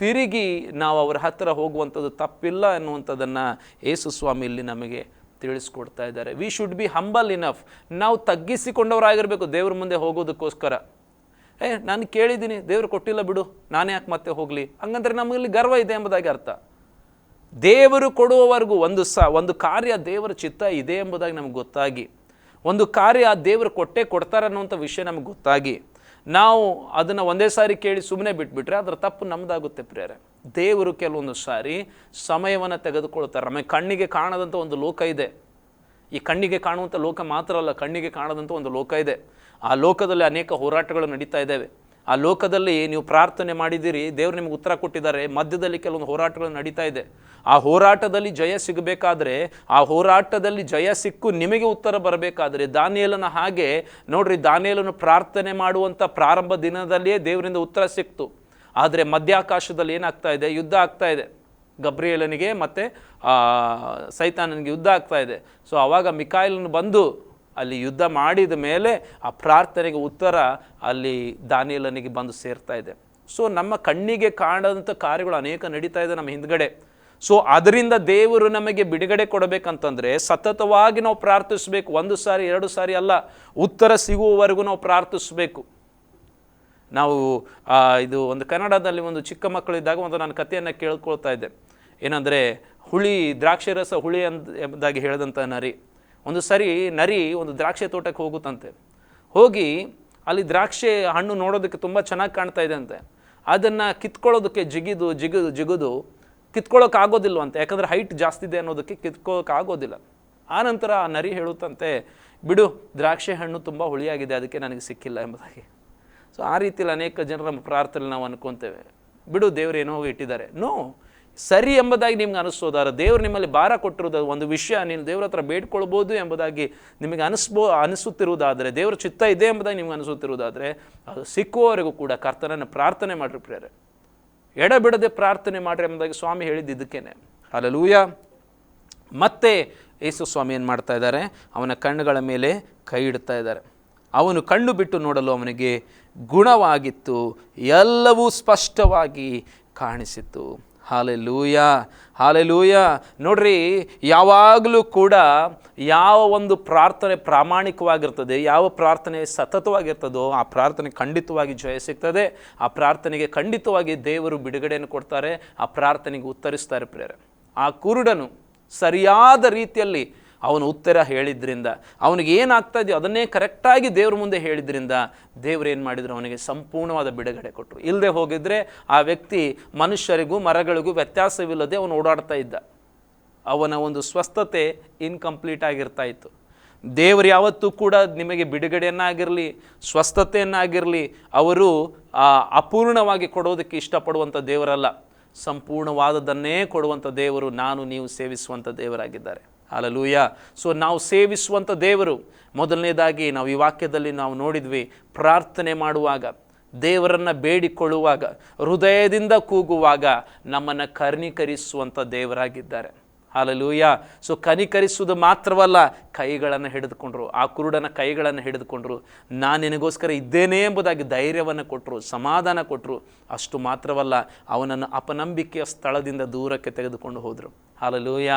ತಿರುಗಿ ನಾವು ಅವರ ಹತ್ತಿರ ಹೋಗುವಂಥದ್ದು ತಪ್ಪಿಲ್ಲ ಅನ್ನುವಂಥದ್ದನ್ನು ಯೇಸು ಸ್ವಾಮಿ ಇಲ್ಲಿ ನಮಗೆ ತಿಳಿಸ್ಕೊಡ್ತಾ ಇದ್ದಾರೆ. We should be humble enough ನಾವು ತಗ್ಗಿಸಿಕೊಂಡವರಾಗಿರಬೇಕು. ದೇವ್ರ ಮುಂದೆ ಹೋಗೋದಕ್ಕೋಸ್ಕರ. ಏ, ನಾನು ಕೇಳಿದ್ದೀನಿ, ದೇವರು ಕೊಟ್ಟಿಲ್ಲ ಬಿಡು, ನಾನೇ ಯಾಕೆ ಮತ್ತೆ ಹೋಗಲಿ? ಹಂಗಂದ್ರೆ ನಮಗಲ್ಲಿ ಗರ್ವ ಇದೆ ಎಂಬುದಾಗಿ ಅರ್ಥ. ದೇವರು ಕೊಡುವವರೆಗೂ ಒಂದು ಸ, ಒಂದು ಕಾರ್ಯ ದೇವರ ಚಿತ್ತ ಇದೆ ಎಂಬುದಾಗಿ ನಮ್ಗೆ ಗೊತ್ತಾಗಿ. ಒಂದು ಕಾರ್ಯ ದೇವರು ಕೊಟ್ಟೇ ಕೊಡ್ತಾರೆ ಅನ್ನುವಂಥ ವಿಷಯ ನಮ್ಗೆ ಗೊತ್ತಾಗಿ. ನಾವು ಅದನ್ನು ಒಂದೇ ಸಾರಿ ಕೇಳಿ ಸುಮ್ಮನೆ ಬಿಟ್ಬಿಟ್ರೆ ಅದರ ತಪ್ಪು ನಮ್ಮದಾಗುತ್ತೆ ಪ್ರೇರೆ ದೇವರು ಕೆಲವೊಂದು ಸಾರಿ ಸಮಯವನ್ನು ತೆಗೆದುಕೊಳ್ತಾರೆ. ನಮಗೆ ಕಣ್ಣಿಗೆ ಕಾಣದಂಥ ಒಂದು ಲೋಕ ಇದೆ. ಈ ಕಣ್ಣಿಗೆ ಕಾಣುವಂಥ ಲೋಕ ಮಾತ್ರ ಅಲ್ಲ, ಕಣ್ಣಿಗೆ ಕಾಣದಂಥ ಒಂದು ಲೋಕ ಇದೆ. ಆ ಲೋಕದಲ್ಲಿ ಅನೇಕ ಹೋರಾಟಗಳು ನಡೀತಾ ಇದ್ದಾವೆ. ಆ ಲೋಕದಲ್ಲಿ ನೀವು ಪ್ರಾರ್ಥನೆ ಮಾಡಿದ್ದೀರಿ, ದೇವರು ನಿಮಗೆ ಉತ್ತರ ಕೊಟ್ಟಿದ್ದಾರೆ, ಮಧ್ಯದಲ್ಲಿ ಕೆಲವೊಂದು ಹೋರಾಟಗಳು ನಡೀತಾ ಇದೆ. ಆ ಹೋರಾಟದಲ್ಲಿ ಜಯ ಸಿಗಬೇಕಾದ್ರೆ, ಆ ಹೋರಾಟದಲ್ಲಿ ಜಯ ಸಿಕ್ಕು ನಿಮಗೆ ಉತ್ತರ ಬರಬೇಕಾದ್ರೆ, ದಾನಿಯಲನ ಹಾಗೆ ನೋಡ್ರಿ ದಾನಿಯಲನ್ನು ಪ್ರಾರ್ಥನೆ ಮಾಡುವಂಥ ಪ್ರಾರಂಭ ದಿನದಲ್ಲಿಯೇ ದೇವರಿಂದ ಉತ್ತರ ಸಿಕ್ತು. ಆದರೆ ಮಧ್ಯಾಕಾಶದಲ್ಲಿ ಏನಾಗ್ತಾ ಇದೆ? ಯುದ್ಧ ಆಗ್ತಾ ಇದೆ. ಗಬ್ರಿಯಲನಿಗೆ ಮತ್ತು ಸೈತಾನನಿಗೆ ಯುದ್ಧ ಆಗ್ತಾ ಇದೆ. ಸೊ ಆವಾಗ ಮಿಕಾಯಿಲನ್ನು ಬಂದು ಅಲ್ಲಿ ಯುದ್ಧ ಮಾಡಿದ ಮೇಲೆ ಆ ಪ್ರಾರ್ಥನೆಗೆ ಉತ್ತರ ಅಲ್ಲಿ ದಾನಿಯಲನಿಗೆ ಬಂದು ಸೇರ್ತಾ ಇದೆ. ಸೊ ನಮ್ಮ ಕಣ್ಣಿಗೆ ಕಾಣದಂಥ ಕಾರ್ಯಗಳು ಅನೇಕ ನಡೀತಾ ಇದೆ ನಮ್ಮ ಹಿಂದ್ಗಡೆ. ಸೊ ಅದರಿಂದ ದೇವರು ನಮಗೆ ಬಿಡುಗಡೆ ಕೊಡಬೇಕಂತಂದರೆ ಸತತವಾಗಿ ನಾವು ಪ್ರಾರ್ಥಿಸಬೇಕು. ಒಂದು ಸಾರಿ, ಎರಡು ಸಾರಿ ಅಲ್ಲ, ಉತ್ತರ ಸಿಗುವವರೆಗೂ ನಾವು ಪ್ರಾರ್ಥಿಸಬೇಕು. ನಾವು ಇದು ಒಂದು ಕನ್ನಡದಲ್ಲಿ ಒಂದು ಚಿಕ್ಕ ಮಕ್ಕಳಿದ್ದಾಗ ಒಂದು ನಾನು ಕಥೆಯನ್ನು ಕೇಳ್ಕೊಳ್ತಾ ಇದ್ದೆ. ಏನಂದರೆ, ಹುಳಿ ದ್ರಾಕ್ಷಿ ರಸ ಹುಳಿ ಅಂತ ಎಂಬುದಾಗಿ ಹೇಳಿದಂಥ ನರಿ. ಒಂದು ಸರಿ ನರಿ ಒಂದು ದ್ರಾಕ್ಷಿ ತೋಟಕ್ಕೆ ಹೋಗುತ್ತಂತೆ. ಹೋಗಿ ಅಲ್ಲಿ ದ್ರಾಕ್ಷಿ ಹಣ್ಣು ನೋಡೋದಕ್ಕೆ ತುಂಬ ಚೆನ್ನಾಗಿ ಕಾಣ್ತಾ ಇದೆ ಅಂತೆ. ಅದನ್ನು ಕಿತ್ಕೊಳ್ಳೋದಕ್ಕೆ ಜಿಗಿದು ಜಿಗಿದು ಜಿಗಿದು ಕಿತ್ಕೊಳ್ಳೋಕೆ ಆಗೋದಿಲ್ವಂತೆ ಯಾಕಂದರೆ ಹೈಟ್ ಜಾಸ್ತಿ ಇದೆ ಅನ್ನೋದಕ್ಕೆ ಕಿತ್ಕೊಳ್ಳೋಕೆ ಆಗೋದಿಲ್ಲ ಆನಂತರ ಆ ನರಿ ಹೇಳುತ್ತಂತೆ, ಬಿಡು, ದ್ರಾಕ್ಷಿ ಹಣ್ಣು ತುಂಬ ಹುಳಿಯಾಗಿದೆ, ಅದಕ್ಕೆ ನನಗೆ ಸಿಕ್ಕಿಲ್ಲ ಎಂಬುದಾಗಿ. ಸೊ ಆ ರೀತಿಯಲ್ಲಿ ಅನೇಕ ಜನರ ಪ್ರಾರ್ಥನೆ ನಾವು ಅನ್ಕೊತೇವೆ. ಬಿಡು, ದೇವ್ರು ಏನೋ ಇಟ್ಟಿದ್ದಾರೆ. ನೋ ಸರಿ ಎಂಬುದಾಗಿ ನಿಮ್ಗೆ ಅನಿಸೋದಾರ ದೇವರು ನಿಮ್ಮಲ್ಲಿ ಭಾರ ಕೊಟ್ಟಿರೋದು ಒಂದು ವಿಷಯ. ನೀನು ದೇವ್ರ ಹತ್ರ ಬೇಡ್ಕೊಳ್ಬೋದು ಎಂಬುದಾಗಿ ನಿಮಗೆ ಅನಿಸ್ಬೋ, ಅನಿಸುತ್ತಿರುವುದಾದರೆ, ದೇವರ ಚಿತ್ತ ಇದೆ ಎಂಬುದಾಗಿ ನಿಮ್ಗೆ ಅನಿಸುತ್ತಿರುವುದಾದರೆ, ಅದು ಸಿಕ್ಕುವವರೆಗೂ ಕೂಡ ಕರ್ತನನ್ನು ಪ್ರಾರ್ಥನೆ ಮಾಡಿರಿ ಪ್ರೇರೆ ಎಡಬಿಡದೆ ಪ್ರಾರ್ಥನೆ ಮಾಡಿರಿ ಎಂಬುದಾಗಿ ಸ್ವಾಮಿ ಹೇಳಿದ್ದು ಇದಕ್ಕೇನೆ. ಅಲ್ಲೂಯ ಮತ್ತೆ ಯೇಸು ಸ್ವಾಮಿ ಏನು ಮಾಡ್ತಾ ಇದ್ದಾರೆ? ಅವನ ಕಣ್ಣುಗಳ ಮೇಲೆ ಕೈ ಇಡ್ತಾ ಇದ್ದಾರೆ. ಅವನು ಕಣ್ಣು ಬಿಟ್ಟು ನೋಡಲು ಅವನಿಗೆ ಗುಣವಾಗಿತ್ತು, ಎಲ್ಲವೂ ಸ್ಪಷ್ಟವಾಗಿ ಕಾಣಿಸಿತು ಹಾಲೆಲೂಯ ಹಾಲೆಲೂಯ. ನೋಡ್ರಿ, ಯಾವಾಗಲೂ ಕೂಡ ಯಾವ ಒಂದು ಪ್ರಾರ್ಥನೆ ಪ್ರಾಮಾಣಿಕವಾಗಿರ್ತದೆ, ಯಾವ ಪ್ರಾರ್ಥನೆ ಸತತವಾಗಿರ್ತದೋ, ಆ ಪ್ರಾರ್ಥನೆ ಖಂಡಿತವಾಗಿ ಜಯ ಸಿಗ್ತದೆ. ಆ ಪ್ರಾರ್ಥನೆಗೆ ಖಂಡಿತವಾಗಿ ದೇವರು ಬಿಡುಗಡೆಯನ್ನು ಕೊಡ್ತಾರೆ, ಆ ಪ್ರಾರ್ಥನೆಗೆ ಉತ್ತರಿಸ್ತಾರೆ ಪ್ರೇರೆ ಆ ಕುರುಡನು ಸರಿಯಾದ ರೀತಿಯಲ್ಲಿ ಅವನು ಉತ್ತರ ಹೇಳಿದ್ರಿಂದ, ಅವನಿಗೆ ಏನಾಗ್ತಾ ಇದೆಯೋ ಅದನ್ನೇ ಕರೆಕ್ಟಾಗಿ ದೇವ್ರ ಮುಂದೆ ಹೇಳಿದ್ರಿಂದ, ದೇವ್ರು ಏನು ಮಾಡಿದ್ರು? ಅವನಿಗೆ ಸಂಪೂರ್ಣವಾದ ಬಿಡುಗಡೆ ಕೊಟ್ಟರು ಇಲ್ಲದೆ ಹೋಗಿದ್ರೆ ಆ ವ್ಯಕ್ತಿ ಮನುಷ್ಯರಿಗೂ ಮರಗಳಿಗೂ ವ್ಯತ್ಯಾಸವಿಲ್ಲದೆ ಅವನು ಓಡಾಡ್ತಾ ಇದ್ದ. ಅವನ ಒಂದು ಸ್ವಸ್ಥತೆ ಇನ್ಕಂಪ್ಲೀಟ್ ಆಗಿರ್ತಾ ಇತ್ತು. ದೇವರು ಯಾವತ್ತೂ ಕೂಡ ನಿಮಗೆ ಬಿಡುಗಡೆಯನ್ನಾಗಿರಲಿ, ಸ್ವಸ್ಥತೆಯನ್ನಾಗಿರಲಿ, ಅವರು ಅಪೂರ್ಣವಾಗಿ ಕೊಡೋದಕ್ಕೆ ಇಷ್ಟಪಡುವಂಥ ದೇವರಲ್ಲ. ಸಂಪೂರ್ಣವಾದದನ್ನೇ ಕೊಡುವಂಥ ದೇವರು, ನಾನು, ನೀವು ಸೇವಿಸುವಂಥ ದೇವರಾಗಿದ್ದಾರೆ. ಅಲಲೂಯ ಸೊ ನಾವು ಸೇವಿಸುವಂಥ ದೇವರು. ಮೊದಲನೇದಾಗಿ ನಾವು ಈ ವಾಕ್ಯದಲ್ಲಿ ನಾವು ನೋಡಿದ್ವಿ, ಪ್ರಾರ್ಥನೆ ಮಾಡುವಾಗ, ದೇವರನ್ನು ಬೇಡಿಕೊಳ್ಳುವಾಗ, ಹೃದಯದಿಂದ ಕೂಗುವಾಗ ನಮ್ಮನ್ನು ಕರ್ಣೀಕರಿಸುವಂಥ ದೇವರಾಗಿದ್ದಾರೆ. ಹಾಲಲೂಯ ಸೊ ಕನಿಕರಿಸುವುದು ಮಾತ್ರವಲ್ಲ, ಕೈಗಳನ್ನು ಹಿಡಿದುಕೊಂಡ್ರು, ಆ ಕುರುಡನ ಕೈಗಳನ್ನು ಹಿಡಿದುಕೊಂಡ್ರು. ನಾನು ನಿನಗೋಸ್ಕರ ಇದ್ದೇನೆ ಎಂಬುದಾಗಿ ಧೈರ್ಯವನ್ನು ಕೊಟ್ಟರು ಸಮಾಧಾನ ಕೊಟ್ಟರು ಅಷ್ಟು ಮಾತ್ರವಲ್ಲ, ಅವನನ್ನು ಅಪನಂಬಿಕೆಯ ಸ್ಥಳದಿಂದ ದೂರಕ್ಕೆ ತೆಗೆದುಕೊಂಡು ಹೋದರು. Hallelujah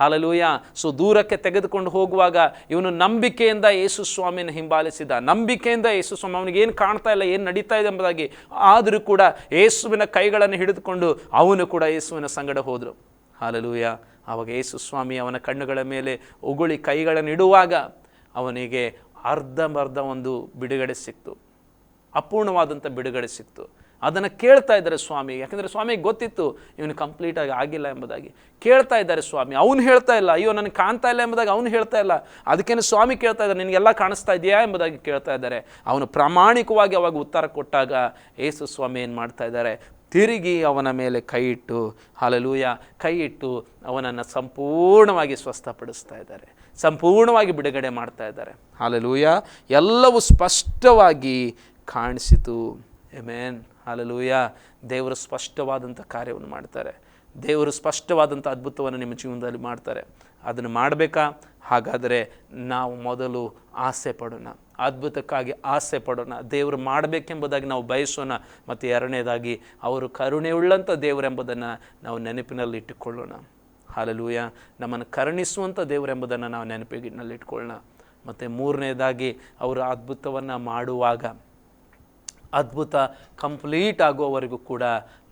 hallelujah. ಸೊ ದೂರಕ್ಕೆ ತೆಗೆದುಕೊಂಡು ಹೋಗುವಾಗ ಇವನು ನಂಬಿಕೆಯಿಂದ ಯೇಸು ಸ್ವಾಮಿನ ಹಿಂಬಾಲಿಸಿದ. ನಂಬಿಕೆಯಿಂದ ಯೇಸು ಸ್ವಾಮಿ ಅವನಿಗೆ ಏನು ಕಾಣ್ತಾ ಇಲ್ಲ, ಏನು ನಡೀತಾ ಇದೆ ಎಂಬುದಾಗಿ ಆದರೂ ಕೂಡ ಯೇಸುವಿನ ಕೈಗಳನ್ನು ಹಿಡಿದುಕೊಂಡು ಅವನು ಕೂಡ ಯೇಸುವಿನ ಸಂಗಡ ಹೋದರು. ಹಾಲಲೂಯ. ಆವಾಗ ಯೇಸು ಸ್ವಾಮಿ ಅವನ ಕಣ್ಣುಗಳ ಮೇಲೆ ಉಗುಳಿ ಕೈಗಳನ್ನು ಇಡುವಾಗ ಅವನಿಗೆ ಅರ್ಧಂಬರ್ಧ ಒಂದು ಬಿಡುಗಡೆ ಸಿಕ್ತು. ಅಪೂರ್ಣವಾದಂಥ ಬಿಡುಗಡೆ ಸಿಕ್ತು. ಅದನ್ನು ಕೇಳ್ತಾ ಇದ್ದಾರೆ ಸ್ವಾಮಿ. ಯಾಕಂದರೆ ಸ್ವಾಮಿಗೆ ಗೊತ್ತಿತ್ತು ಇವನು ಕಂಪ್ಲೀಟಾಗಿ ಆಗಿಲ್ಲ ಎಂಬುದಾಗಿ. ಕೇಳ್ತಾ ಇದ್ದಾರೆ ಸ್ವಾಮಿ. ಅವನು ಹೇಳ್ತಾ ಇಲ್ಲ. ಅಯ್ಯೋ, ನನಗೆ ಕಾಣ್ತಾ ಇಲ್ಲ ಎಂಬುದಾಗಿ ಅವನು ಹೇಳ್ತಾ ಇಲ್ಲ. ಅದಕ್ಕೇನು ಸ್ವಾಮಿ ಕೇಳ್ತಾ ಇದ್ದಾರೆ? ನಿನಗೆಲ್ಲ ಕಾಣಿಸ್ತಾ ಇದೆಯಾ ಎಂಬುದಾಗಿ ಕೇಳ್ತಾ ಇದ್ದಾರೆ. ಅವನು ಪ್ರಾಮಾಣಿಕವಾಗಿ ಅವಾಗ ಉತ್ತರ ಕೊಟ್ಟಾಗ ಏಸು ಸ್ವಾಮಿ ಏನು ಮಾಡ್ತಾ ಇದ್ದಾರೆ? ತಿರುಗಿ ಅವನ ಮೇಲೆ ಕೈ ಇಟ್ಟು, ಹಾಲಲೂಯ, ಕೈ ಇಟ್ಟು ಅವನನ್ನು ಸಂಪೂರ್ಣವಾಗಿ ಸ್ವಸ್ಥಪಡಿಸ್ತಾ ಇದ್ದಾರೆ. ಸಂಪೂರ್ಣವಾಗಿ ಬಿಡುಗಡೆ ಮಾಡ್ತಾ ಇದ್ದಾರೆ. ಹಾಲಲೂಯ, ಎಲ್ಲವೂ ಸ್ಪಷ್ಟವಾಗಿ ಕಾಣಿಸಿತು. Amen hallelujah. ದೇವರು ಸ್ಪಷ್ಟವಾದಂಥ ಕಾರ್ಯವನ್ನು ಮಾಡ್ತಾರೆ. ದೇವರು ಸ್ಪಷ್ಟವಾದಂಥ ಅದ್ಭುತವನ್ನು ನಿಮ್ಮ ಜೀವನದಲ್ಲಿ ಮಾಡ್ತಾರೆ. ಅದನ್ನು ಮಾಡಬೇಕಾ? ಹಾಗಾದರೆ ನಾವು ಮೊದಲು ಆಸೆ ಪಡೋಣ. ಅದ್ಭುತಕ್ಕಾಗಿ ಆಸೆ ಪಡೋಣ. ದೇವರು ಮಾಡಬೇಕೆಂಬುದಾಗಿ ನಾವು ಬಯಸೋಣ. ಮತ್ತು ಎರಡನೇದಾಗಿ, ಅವರು ಕರುಣೆಯುಳ್ಳಂಥ ದೇವರೆಂಬುದನ್ನು ನಾವು ನೆನಪಿನಲ್ಲಿ ಇಟ್ಟುಕೊಳ್ಳೋಣ. ಹಾಲಲೂಯ. ನಮ್ಮನ್ನು ಕರುಣಿಸುವಂಥ ದೇವರೆಂಬುದನ್ನು ನಾವು ನೆನಪಿನಲ್ಲಿ ಇಟ್ಕೊಳ್ಳೋಣ. ಮತ್ತು ಮೂರನೇದಾಗಿ, ಅವರು ಅದ್ಭುತವನ್ನು ಮಾಡುವಾಗ ಅದ್ಭುತ, ಕಂಪ್ಲೀಟ್ ಆಗುವವರೆಗೂ ಕೂಡ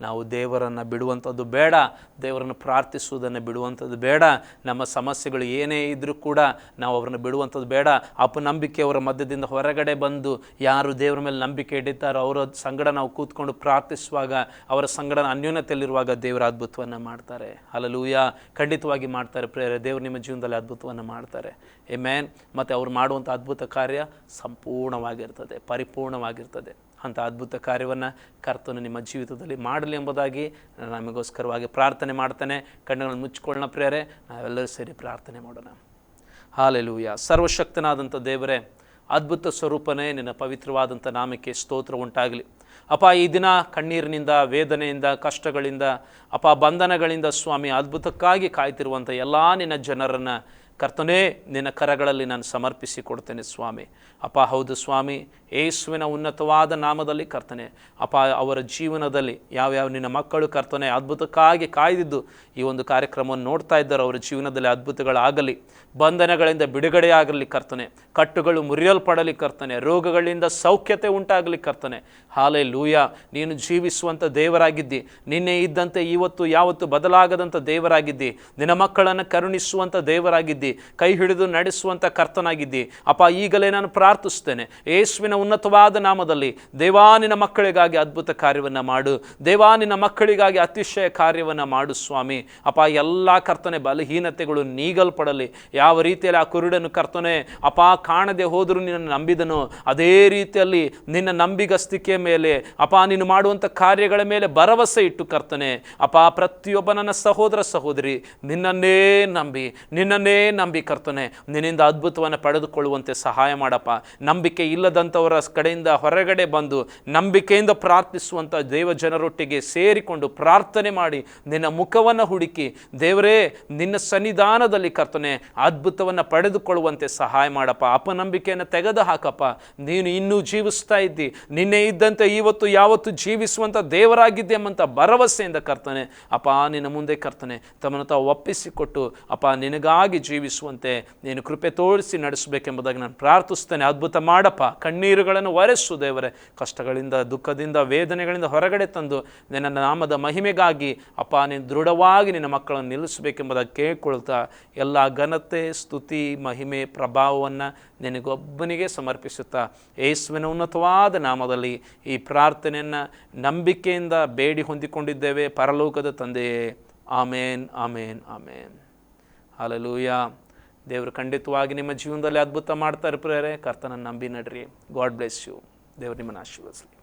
ನಾವು ದೇವರನ್ನು ಬಿಡುವಂಥದ್ದು ಬೇಡ, ದೇವರನ್ನು ಪ್ರಾರ್ಥಿಸುವುದನ್ನು ಬಿಡುವಂಥದ್ದು ಬೇಡ, ನಮ್ಮ ಸಮಸ್ಯೆಗಳು ಏನೇ ಇದ್ದರೂ ಕೂಡ ನಾವು ಅವರನ್ನು ಬಿಡುವಂಥದ್ದು ಬೇಡ. ಅಪನಂಬಿಕೆಯವರ ಮಧ್ಯದಿಂದ ಹೊರಗಡೆ ಬಂದು ಯಾರು ದೇವರ ಮೇಲೆ ನಂಬಿಕೆ ಇಟ್ಟಿದ್ದಾರೋ ಅವರ ಸಂಗಡ ನಾವು ಕೂತ್ಕೊಂಡು ಪ್ರಾರ್ಥಿಸುವಾಗ, ಅವರ ಸಂಗಡ ಅನ್ಯೋನ್ಯತೆಯಲ್ಲಿರುವಾಗ ದೇವರ ಅದ್ಭುತವನ್ನು ಮಾಡ್ತಾರೆ. ಅಲ್ಲಲೂಯ ಖಂಡಿತವಾಗಿ ಮಾಡ್ತಾರೆ ಪ್ರೇರೆ, ದೇವರು ನಿಮ್ಮ ಜೀವನದಲ್ಲಿ ಅದ್ಭುತವನ್ನು ಮಾಡ್ತಾರೆ. ಎ ಮ್ಯಾನ್ ಮತ್ತು ಅವ್ರು ಮಾಡುವಂಥ ಅದ್ಭುತ ಕಾರ್ಯ ಸಂಪೂರ್ಣವಾಗಿರ್ತದೆ, ಪರಿಪೂರ್ಣವಾಗಿರ್ತದೆ. ಅಂಥ ಅದ್ಭುತ ಕಾರ್ಯವನ್ನು ಕರ್ತನು ನಿಮ್ಮ ಜೀವಿತದಲ್ಲಿ ಮಾಡಲಿ ಎಂಬುದಾಗಿ ನಮಗೋಸ್ಕರವಾಗಿ ಪ್ರಾರ್ಥನೆ ಮಾಡ್ತಾನೆ. ಕಣ್ಣುಗಳನ್ನು ಮುಚ್ಚಿಕೊಳ್ಳೋಣ ಪ್ರಿಯರೇ, ನಾವೆಲ್ಲರೂ ಸೇರಿ ಪ್ರಾರ್ಥನೆ ಮಾಡೋಣ. ಹಾಲೆಲೂಯ. ಸರ್ವಶಕ್ತನಾದಂಥ ದೇವರೇ, ಅದ್ಭುತ ಸ್ವರೂಪನೇ ನಿನ್ನ ಪವಿತ್ರವಾದಂಥ ನಾಮಕ್ಕೆ ಸ್ತೋತ್ರ ಉಂಟಾಗಲಿ. ಅಪ್ಪ ಈ ದಿನ ಕಣ್ಣೀರಿನಿಂದ, ವೇದನೆಯಿಂದ, ಕಷ್ಟಗಳಿಂದ, ಅಪ, ಬಂಧನಗಳಿಂದ ಸ್ವಾಮಿ, ಅದ್ಭುತಕ್ಕಾಗಿ ಕಾಯ್ತಿರುವಂಥ ಎಲ್ಲ ನಿನ್ನ ಜನರನ್ನು ಕರ್ತನೇ, ನಿನ್ನ ಕರಗಳಲ್ಲಿ ನಾನು ಸಮರ್ಪಿಸಿ ಕೊಡ್ತೇನೆ ಸ್ವಾಮಿ. ಅಪ್ಪ ಹೌದು ಸ್ವಾಮಿ ಏಸುವಿನ ಉನ್ನತವಾದ ನಾಮದಲ್ಲಿ ಕರ್ತನೆ ಅಪ್ಪ ಅವರ ಜೀವನದಲ್ಲಿ ಯಾವ್ಯಾವ ನಿನ್ನ ಮಕ್ಕಳು ಕರ್ತನೆ, ಅದ್ಭುತಕ್ಕಾಗಿ ಕಾಯ್ದಿದ್ದು ಈ ಒಂದು ಕಾರ್ಯಕ್ರಮವನ್ನು ನೋಡ್ತಾ ಇದ್ದಾರೆ, ಅವರ ಜೀವನದಲ್ಲಿ ಅದ್ಭುತಗಳಾಗಲಿ, ಬಂಧನಗಳಿಂದ ಬಿಡುಗಡೆಯಾಗಲಿ ಕರ್ತನೆ, ಕಟ್ಟುಗಳು ಮುರಿಯಲ್ಪಡಲಿ ಕರ್ತನೆ, ರೋಗಗಳಿಂದ ಸೌಖ್ಯತೆ ಉಂಟಾಗಲಿ ಕರ್ತನೆ. ಹಾಲೆ ಲೂಯ ನೀನು ಜೀವಿಸುವಂಥ ದೇವರಾಗಿದ್ದಿ, ನಿನ್ನೆ ಇದ್ದಂತೆ ಇವತ್ತು ಯಾವತ್ತು ಬದಲಾಗದಂಥ ದೇವರಾಗಿದ್ದಿ, ನಿನ್ನ ಮಕ್ಕಳನ್ನು ಕರುಣಿಸುವಂಥ ದೇವರಾಗಿದ್ದಿ ಕರ್ತನಾಗಿದ್ದಿ ಕೈ ಹಿಡಿದು ನಡೆಸುವಂಥ ಕರ್ತನಾಗಿದ್ದಿ. ಅಪ್ಪ, ಈಗಲೇ ನಾನು ಪ್ರಾರ್ಥಿಸ್ತೇನೆ ಯೇಸುವಿನ ಉನ್ನತವಾದ ನಾಮದಲ್ಲಿ ದೇವಾನಿನ ಮಕ್ಕಳಿಗಾಗಿ ಅದ್ಭುತ ಕಾರ್ಯವನ್ನು ಮಾಡು. ದೇವಾನಿನ ಮಕ್ಕಳಿಗಾಗಿ ಅತಿಶಯ ಕಾರ್ಯವನ್ನು ಮಾಡು ಸ್ವಾಮಿ. ಅಪ್ಪ, ಎಲ್ಲ ಕರ್ತನೆ, ಬಲಹೀನತೆಗಳು ನೀಗಲ್ಪಡಲಿ. ಯಾವ ರೀತಿಯಲ್ಲಿ ಆ ಕುರುಡನು ಕರ್ತನೆ ಅಪ ಕಾಣದೆ ಹೋದರೂ ನಿನ್ನ ನಂಬಿದನು. ಅದೇ ರೀತಿಯಲ್ಲಿ ನಿನ್ನ ನಂಬಿಗಸ್ತಿಕೆ ಮೇಲೆ ಅಪ ನೀನು ಮಾಡುವಂಥ ಕಾರ್ಯಗಳ ಮೇಲೆ ಭರವಸೆ ಇಟ್ಟು ಕರ್ತನೆ. ಅಪ ಪ್ರತಿಯೊಬ್ಬ ನನ್ನ ಸಹೋದರ ಸಹೋದರಿ, ನಿನ್ನನ್ನೇ ನಂಬಿ, ನಿನ್ನನ್ನೇ ನಂಬಿ ಕರ್ತನೆ, ನಿನ್ನಿಂದ ಅದ್ಭುತವನ್ನು ಪಡೆದುಕೊಳ್ಳುವಂತೆ ಸಹಾಯ ಮಾಡಪ್ಪ. ನಂಬಿಕೆ ಇಲ್ಲದಂಥವರ ಕಡೆಯಿಂದ ಹೊರಗಡೆ ಬಂದು, ನಂಬಿಕೆಯಿಂದ ಪ್ರಾರ್ಥಿಸುವಂಥ ದೇವ ಜನರೊಟ್ಟಿಗೆ ಸೇರಿಕೊಂಡು ಪ್ರಾರ್ಥನೆ ಮಾಡಿ, ನಿನ್ನ ಮುಖವನ್ನು ಹುಡುಕಿ, ದೇವರೇ, ನಿನ್ನ ಸನ್ನಿಧಾನದಲ್ಲಿ ಕರ್ತನೆ, ಅದ್ಭುತವನ್ನು ಪಡೆದುಕೊಳ್ಳುವಂತೆ ಸಹಾಯ ಮಾಡಪ್ಪ. ಅಪನಂಬಿಕೆಯನ್ನು ತೆಗೆದು ಹಾಕಪ್ಪ ನೀನು ಇನ್ನೂ ಜೀವಿಸ್ತಾ ಇದ್ದಿ. ನಿನ್ನೆ ಇದ್ದಂತೆ ಇವತ್ತು ಯಾವತ್ತು ಜೀವಿಸುವಂಥ ದೇವರಾಗಿದ್ದೆ ಎಂಬಂಥ ಭರವಸೆಯಿಂದ ಕರ್ತನೆ, ಅಪ್ಪ ನಿನ್ನ ಮುಂದೆ ಕರ್ತನೆ, ತಮ್ಮನ್ನು ತಾವು ಒಪ್ಪಿಸಿಕೊಟ್ಟು, ಅಪ್ಪ ನಿನಗಾಗಿ ಜೀವಿಸುವಂತೆ ನೀನು ಕೃಪೆ ತೋರಿಸಿ ನಡೆಸಬೇಕೆಂಬುದಾಗಿ ನಾನು ಪ್ರಾರ್ಥಿಸ್ತೇನೆ ಅದ್ಭುತ ಮಾಡಪ್ಪ. ಕಣ್ಣೀರುಗಳನ್ನು ಒರೆಸು ದೇವರೇ. ಕಷ್ಟಗಳಿಂದ, ದುಃಖದಿಂದ, ವೇದನೆಗಳಿಂದ ಹೊರಗಡೆ ತಂದು ನಿನ್ನ ನಾಮದ ಮಹಿಮೆಗಾಗಿ ಅಪ್ಪ, ನೀನು ದೃಢವಾಗಿ ನಿನ್ನ ಮಕ್ಕಳನ್ನು ನಿಲ್ಲಿಸಬೇಕೆಂಬುದಾಗಿ ಕೇಳ್ಕೊಳ್ತಾ ಎಲ್ಲ ಘನತೆ, ಸ್ತುತಿ, ಮಹಿಮೆ, ಪ್ರಭಾವವನ್ನು ನಿನಗೊಬ್ಬನಿಗೆ ಸಮರ್ಪಿಸುತ್ತಾ ಯೇಸುವಿನ ಉನ್ನತವಾದ ನಾಮದಲ್ಲಿ ಈ ಪ್ರಾರ್ಥನೆಯನ್ನು ನಂಬಿಕೆಯಿಂದ ಬೇಡಿ ಹೊಂದಿಕೊಂಡಿದ್ದೇವೆ ಪರಲೋಕದ ತಂದೆಯೇ. ಆಮೇನ್ ಆಮೇನ್ ಆಮೇನ್. ಹಾಲಲೂಯ ದೇವರು ಖಂಡಿತವಾಗಿ ನಿಮ್ಮ ಜೀವನದಲ್ಲಿ ಅದ್ಭುತ ಮಾಡ್ತಾರೆ ಪ್ರೇರೆ ಕರ್ತನ ನಂಬಿ ನಡ್ರಿ. God bless you. ದೇವರು ನಿಮ್ಮನ್ನು ಆಶೀರ್ವದಿಸಲಿ.